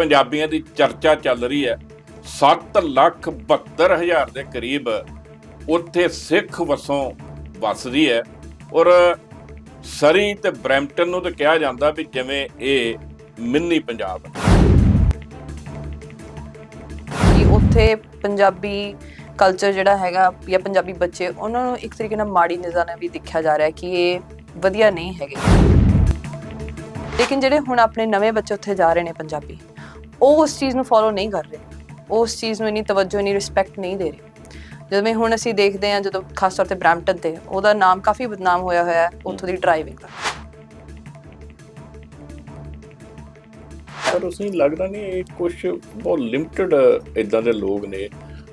ਪੰਜਾਬੀਆਂ ਦੀ ਚਰਚਾ ਚੱਲ ਰਹੀ ਹੈ। 7 ਲੱਖ 72 ਹਜ਼ਾਰ ਦੇ ਕਰੀਬ ਉੱਥੇ ਸਿੱਖ ਵਸੋਂ ਵੱਸਦੀ ਹੈ। ਔਰ ਸਰੀ ਤੇ ਬਰੈਂਪਟਨ ਨੂੰ ਤਾਂ ਕਿਹਾ ਜਾਂਦਾ ਵੀ ਜਿਵੇਂ ਇਹ ਮਿੰਨੀ ਪੰਜਾਬ ਕਿ ਉੱਥੇ ਪੰਜਾਬੀ ਕਲਚਰ ਜਿਹੜਾ ਹੈਗਾ ਜਾਂ ਪੰਜਾਬੀ ਬੱਚੇ, ਉਹਨਾਂ ਨੂੰ ਇੱਕ ਤਰੀਕੇ ਨਾਲ ਮਾੜੀ ਨਿਗਾਹ ਨਾਲ ਵੀ ਦੇਖਿਆ ਜਾ ਰਿਹਾ ਹੈ ਕਿ ਇਹ ਵਧੀਆ ਨਹੀਂ ਹੈਗੇ। ਲੇਕਿਨ ਜਿਹੜੇ ਹੁਣ ਆਪਣੇ ਨਵੇਂ ਬੱਚੇ ਉੱਥੇ ਜਾ ਰਹੇ ਨੇ ਪੰਜਾਬੀ ਉਹ ਉਸ ਚੀਜ਼ ਨੂੰ ਫੋਲੋ ਨਹੀਂ ਕਰ ਰਹੇ। ਉਹ ਉਸ ਚੀਜ਼ ਨੂੰ ਇਨੀ ਤਵੱਜੋ ਇਨੀ ਰਿਸਪੈਕਟ ਨਹੀਂ ਦੇ ਰਹੇ। ਜਿਵੇਂ ਹੁਣ ਅਸੀਂ ਦੇਖਦੇ ਹਾਂ ਜਦੋਂ ਖਾਸ ਤੌਰ ਤੇ ਬ੍ਰੈਂਪਟਨ ਤੇ ਉਹਦਾ ਨਾਮ ਕਾਫੀ ਬਦਨਾਮ ਹੋਇਆ ਹੋਇਆ ਹੈ ਉੱਥੋਂ ਦੀ ਡਰਾਈਵਿੰਗ ਦਾ। ਪਰ ਉਸੇ ਲੱਗਦਾ ਨਹੀਂ ਇਹ ਕੁਝ ਬਹੁਤ ਲਿਮਟਿਡ ਇਦਾਂ ਦੇ ਲੋਕ ਨੇ।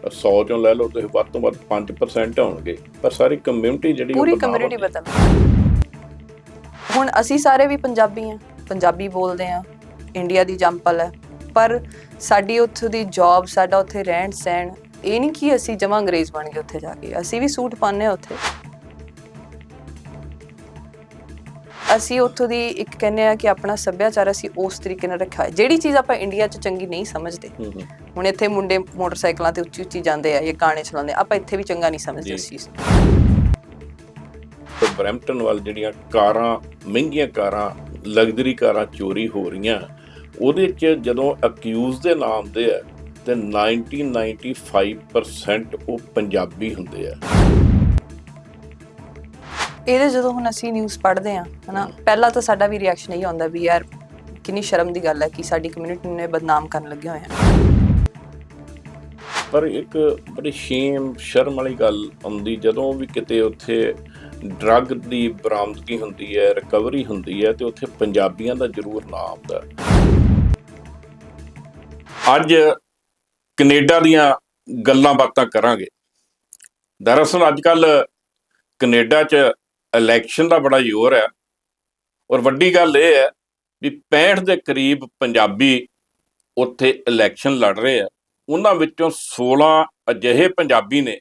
100 ਚੋਂ ਲੈ ਲਓ ਤੁਸੀਂ ਵੱਧ ਤੋਂ ਵੱਧ 5% ਹੋਣਗੇ। ਪਰ ਸਾਰੀ ਕਮਿਊਨਿਟੀ ਜਿਹੜੀ ਪੂਰੀ ਕਮਿਊਨਿਟੀ। ਬਦਲ ਹੁਣ ਅਸੀਂ ਸਾਰੇ ਵੀ ਪੰਜਾਬੀ ਹਾਂ। ਪੰਜਾਬੀ ਬੋਲਦੇ ਹਾਂ। ਇੰਡੀਆ ਦੀ ਜੰਪਲ ਹੈ। ਪਰ ਸਾਡੀ ਉੱਥੋਂ ਦੀ ਜੌਬ ਸਾਡਾ ਉੱਥੇ ਰਹਿਣ ਸਹਿਣ ਇਹ ਨਹੀਂ ਕਿ ਅਸੀਂ ਜਮਾ ਅੰਗਰੇਜ਼ ਬਣ ਗਏ ਉੱਥੇ ਜਾ ਕੇ। ਅਸੀਂ ਵੀ ਸੂਟ ਪਾਉਂਦੇ ਹਾਂ ਉੱਥੇ। ਅਸੀਂ ਉੱਥੋਂ ਦੀ ਇੱਕ ਕਹਿੰਦੇ ਆ ਕਿ ਆਪਣਾ ਸੱਭਿਆਚਾਰ ਅਸੀਂ ਉਸ ਤਰੀਕੇ ਨਾਲ ਰੱਖਿਆ ਹੈ ਜਿਹੜੀ ਚੀਜ਼ ਆਪਾਂ ਇੰਡੀਆ 'ਚ ਚੰਗੀ ਨਹੀਂ ਸਮਝਦੇ। ਹੁਣ ਇੱਥੇ ਮੁੰਡੇ ਮੋਟਰਸਾਈਕਲਾਂ ਤੇ ਉੱਚੀ ਉੱਚੀ ਜਾਂਦੇ ਆ ਜਾਂ ਗਾਣੇ ਚਲਾਉਂਦੇ ਆ, ਆਪਾਂ ਇੱਥੇ ਵੀ ਚੰਗਾ ਨਹੀਂ ਸਮਝਦੇ ਉਸ ਜੀ। ਚੀਜ਼ ਨੂੰ। ਤੇ ਬਰੈਂਪਟਨ ਵੱਲ ਜਿਹੜੀਆਂ ਕਾਰਾਂ ਮਹਿੰਗੀਆਂ ਕਾਰਾਂ ਲਗਜ਼ਰੀ ਕਾਰਾਂ ਚੋਰੀ ਹੋ ਰਹੀਆਂ ਉਹਦੇ 'ਚ ਜਦੋਂ ਅਕਿਊਜ਼ ਦੇ ਨਾਮ ਦੇ ਆ ਤੇ 1995% ਉਹ ਪੰਜਾਬੀ ਹੁੰਦੇ ਆ। ਇਹਦੇ ਜਦੋਂ ਹੁਣ ਅਸੀਂ ਨਿਊਜ਼ ਪੜ੍ਹਦੇ ਆ ਹਨਾ ਪਹਿਲਾਂ ਤਾਂ ਸਾਡਾ ਵੀ ਰਿਐਕਸ਼ਨ ਇਹੀ ਆਉਂਦਾ ਵੀ ਯਾਰ ਕਿੰਨੀ ਸ਼ਰਮ ਦੀ ਗੱਲ ਹੈ ਕਿ ਸਾਡੀ ਕਮਿਊਨਿਟੀ ਨੂੰ ਇਹ ਬਦਨਾਮ ਕਰਨ ਲੱਗੇ ਹੋਏ ਆ। ਪਰ ਇੱਕ ਬੜੀ ਸ਼ੇਮ ਸ਼ਰਮ ਵਾਲੀ ਗੱਲ ਆਉਂਦੀ ਜਦੋਂ ਵੀ ਕਿਤੇ ਉੱਥੇ ਡਰੱਗ ਦੀ ਬਰਾਮਦਗੀ ਹੁੰਦੀ ਹੈ ਰਿਕਵਰੀ ਹੁੰਦੀ ਹੈ ਤੇ ਉੱਥੇ ਪੰਜਾਬੀਆਂ ਦਾ ਜ਼ਰੂਰ ਨਾਮ ਆਉਂਦਾ ਅੱਜ ਕੈਨੇਡਾ ਦੀਆਂ ਗੱਲਾਂ ਬਾਤਾਂ ਕਰਾਂਗੇ। ਦਰਅਸਲ ਅੱਜ ਕੱਲ ਕੈਨੇਡਾ 'ਚ ਇਲੈਕਸ਼ਨ ਦਾ ਬੜਾ ਜ਼ੋਰ ਹੈ ਔਰ ਵੱਡੀ ਗੱਲ ਇਹ ਹੈ ਵੀ 65 ਦੇ ਕਰੀਬ ਪੰਜਾਬੀ ਉੱਥੇ ਇਲੈਕਸ਼ਨ ਲੜ ਰਹੇ ਆ। ਉਹਨਾਂ ਵਿੱਚੋਂ 16 ਅਜਿਹੇ ਪੰਜਾਬੀ ਨੇ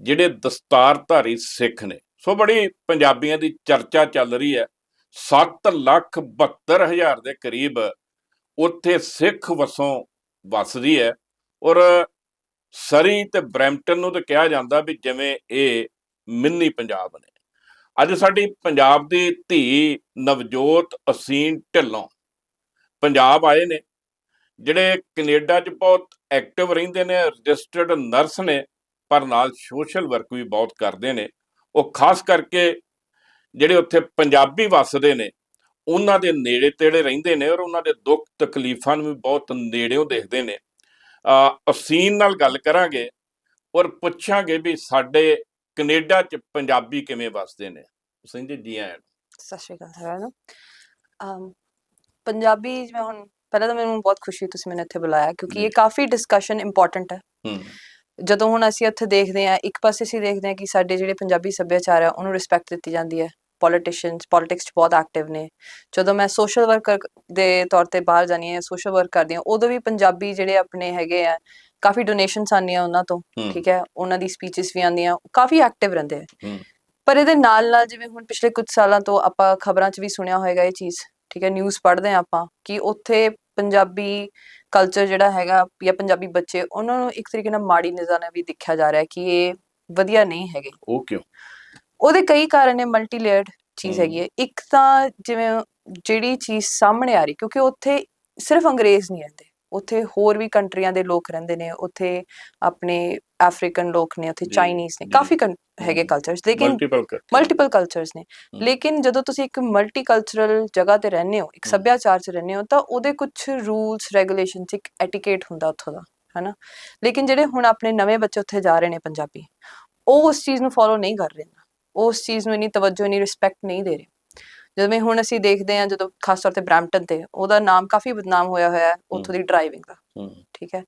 ਜਿਹੜੇ ਦਸਤਾਰਧਾਰੀ ਸਿੱਖ ਨੇ। ਸੋ ਬੜੀ ਪੰਜਾਬੀਆਂ ਦੀ ਚਰਚਾ ਚੱਲ ਰਹੀ ਹੈ। 7 ਲੱਖ 72 ਹਜ਼ਾਰ ਦੇ ਕਰੀਬ ਉੱਥੇ ਸਿੱਖ ਵਸੋਂ ਵੱਸਦੀ ਹੈ। ਔਰ ਸਰੀ ਤੇ ਬਰੈਂਪਟਨ ਨੂੰ ਤਾਂ ਕਿਹਾ ਜਾਂਦਾ ਵੀ ਜਿਵੇਂ ਇਹ ਮਿੰਨੀ ਪੰਜਾਬ ਨੇ। ਅੱਜ ਸਾਡੀ ਪੰਜਾਬ ਦੀ ਧੀ ਨਵਜੋਤ ਅਸੀਨ ਢਿੱਲੋਂ ਪੰਜਾਬ ਆਏ ਨੇ, ਜਿਹੜੇ ਕੈਨੇਡਾ 'ਚ ਬਹੁਤ ਐਕਟਿਵ ਰਹਿੰਦੇ ਨੇ ਰਜਿਸਟਰਡ ਨਰਸ ਨੇ, ਪਰ ਨਾਲ ਸੋਸ਼ਲ ਵਰਕ ਵੀ ਬਹੁਤ ਕਰਦੇ ਨੇ। ਉਹ ਖਾਸ ਕਰਕੇ ਜਿਹੜੇ ਉੱਥੇ ਪੰਜਾਬੀ ਵੱਸਦੇ ਨੇ ਉਹਨਾਂ ਦੇ ਨੇੜੇ ਤੇੜੇ ਰਹਿੰਦੇ ਨੇ ਔਰ ਉਹਨਾਂ ਦੇ ਦੁੱਖ ਤਕਲੀਫਾਂ ਨੂੰ ਵੀ ਬਹੁਤ ਨੇੜਿਓਂ ਦੇਖਦੇ ਨੇ। ਅ ਅਸੀਨ ਨਾਲ ਗੱਲ ਕਰਾਂਗੇ ਔਰ ਪੁੱਛਾਂਗੇ ਵੀ ਸਾਡੇ ਕੈਨੇਡਾ 'ਚ ਪੰਜਾਬੀ ਕਿਵੇਂ ਵੱਸਦੇ ਨੇ। ਸਿੰਘ ਜੀ ਜੀ ਆਇਆਂ। ਸਤਿ ਸ਼੍ਰੀ ਅਕਾਲ ਸਾਰਿਆਂ ਨੂੰ। ਅਮ ਪੰਜਾਬੀ ਜਿਵੇਂ ਹੁਣ ਪਹਿਲਾਂ ਤਾਂ ਮੈਨੂੰ ਬਹੁਤ ਖੁਸ਼ੀ ਤੁਸੀਂ ਮੈਨੂੰ ਇੱਥੇ ਬੁਲਾਇਆ ਕਿਉਂਕਿ। ਇਹ ਕਾਫੀ ਡਿਸਕਸ਼ਨ ਇੰਪੋਰਟੈਂਟ ਹੈ। ਜਦੋਂ ਹੁਣ ਅਸੀਂ ਉੱਥੇ ਦੇਖਦੇ ਹਾਂ ਇੱਕ ਪਾਸੇ ਅਸੀਂ ਦੇਖਦੇ ਹਾਂ ਕਿ ਸਾਡੇ ਜਿਹੜੇ ਪੰਜਾਬੀ ਸੱਭਿਆਚਾਰ ਹੈ ਉਹਨੂੰ ਰਿਸਪੈਕਟ ਦਿੱਤੀ ਜਾਂਦੀ ਹੈ। ਪੋਲੀਟੀਸ਼ੀਅਨਸ ਪੋਲਿਟਿਕਸ 'ਚ ਬਹੁਤ ਐਕਟਿਵ ਨੇ। ਜਦੋਂ ਮੈਂ ਸੋਸ਼ਲ ਵਰਕਰ ਦੇ ਤੌਰ ਤੇ ਬਾਹਰ ਜਾਨੀ ਹਾਂ ਸੋਸ਼ਲ ਵਰਕ ਕਰਦੀ ਹਾਂ ਉਦੋਂ ਵੀ ਪੰਜਾਬੀ ਜਿਹੜੇ ਆਪਣੇ ਹੈਗੇ ਆ ਕਾਫੀ ਡੋਨੇਸ਼ਨਸ ਆਉਂਦੀਆਂ ਉਹਨਾਂ ਤੋਂ ਠੀਕ ਹੈ? ਉਹਨਾਂ ਦੀ ਸਪੀਚਸ ਵੀ ਆਉਂਦੀਆਂ ਕਾਫੀ ਐਕਟਿਵ ਰਹਿੰਦੇ ਆ। ਪਰ ਇਹਦੇ ਨਾਲ ਨਾਲ ਜਿਵੇਂ ਹੁਣ ਪਿਛਲੇ ਕੁਝ ਸਾਲਾਂ ਤੋਂ ਆਪਾਂ ਖਬਰਾਂ 'ਚ ਵੀ ਸੁਣਿਆ ਹੋਏਗਾ ਇਹ ਚੀਜ਼ ਠੀਕ ਹੈ? ਨਿਊਜ਼ ਪੜ੍ਹਦੇ ਆ ਆਪਾਂ ਕਿ ਉੱਥੇ ਪੰਜਾਬੀ ਕਲਚਰ ਜਿਹੜਾ ਹੈਗਾ ਜਾਂ ਪੰਜਾਬੀ ਬੱਚੇ ਉਹਨਾਂ ਨੂੰ ਇੱਕ ਤਰੀਕੇ ਨਾਲ ਮਾੜੀ ਨਾਲ ਵੀ ਦੇਖਿਆ ਜਾ ਰਿਹਾ ਹੈ ਕਿ ਇਹ ਵਧੀਆ ਨਹੀਂ ਹੈਗੇ। ਉਹ ਕਿਉਂ? ਉਹਦੇ ਕਈ ਕਾਰਨ ਨੇ ਮਲਟੀ ਲੇਅਰਡ ਚੀਜ਼। ਹੈਗੀ ਹੈ ਇੱਕ ਤਾਂ ਜਿਵੇਂ ਜਿਹੜੀ ਚੀਜ਼ ਸਾਹਮਣੇ ਆ ਰਹੀ ਕਿਉਂਕਿ ਉੱਥੇ ਸਿਰਫ ਅੰਗਰੇਜ਼ ਨਹੀਂ ਰਹਿੰਦੇ ਉੱਥੇ ਹੋਰ ਵੀ ਕੰਟਰੀਆਂ ਦੇ ਲੋਕ ਰਹਿੰਦੇ ਨੇ ਉੱਥੇ ਆਪਣੇ ਅਫਰੀਕਨ ਲੋਕ ਨੇ ਉੱਥੇ ਚਾਈਨੀਜ਼ ਨੇ। ਕਾਫੀ ਹੈਗੇ। ਕਲਚਰਸ ਲੇਕਿਨ ਮਲਟੀਪਲ ਕਲਚਰਸ ਨੇ। ਲੇਕਿਨ ਜਦੋਂ ਤੁਸੀਂ ਇੱਕ ਮਲਟੀ ਕਲਚਰਲ ਜਗ੍ਹਾ ਤੇ ਰਹਿੰਦੇ ਹੋ ਇੱਕ। ਸੱਭਿਆਚਾਰ 'ਚ ਰਹਿੰਦੇ ਹੋ ਤਾਂ ਉਹਦੇ ਕੁਝ ਰੂਲਸ ਰੈਗੂਲੇਸ਼ਨਸ ਇੱਕ ਐਟੀਕੇਟ ਹੁੰਦਾ ਉੱਥੋਂ ਦਾ ਹਨਾ ਲੇਕਿਨ ਜਿਹੜੇ ਹੁਣ ਆਪਣੇ ਨਵੇਂ ਬੱਚੇ ਉੱਥੇ ਜਾ ਰਹੇ ਨੇ ਪੰਜਾਬੀ ਉਹ ਉਸ ਚੀਜ਼ ਨੂੰ ਫੋਲੋ ਨਹੀਂ ਕਰ ਰਹੇ ਉਸ ਚੀਜ਼ ਨੂੰ ਇਨੀ ਤਵੱਜੋ ਇਨੀ ਰਿਸਪੈਕਟ ਨਹੀਂ ਦੇ ਰਹੇ। ਜਿਵੇਂ ਹੁਣ ਅਸੀਂ ਦੇਖਦੇ ਹਾਂ ਜਦੋਂ ਖਾਸ ਤੌਰ ਤੇ ਬ੍ਰੈਂਪਟਨ ਤੇ ਉਹਦਾ ਨਾਮ ਕਾਫੀ ਬਦਨਾਮ ਹੋਇਆ ਹੋਇਆ ਹੈ ਉੱਥੋਂ ਦੀ ਡਰਾਈਵਿੰਗ ਦਾ। ਠੀਕ ਹੈ?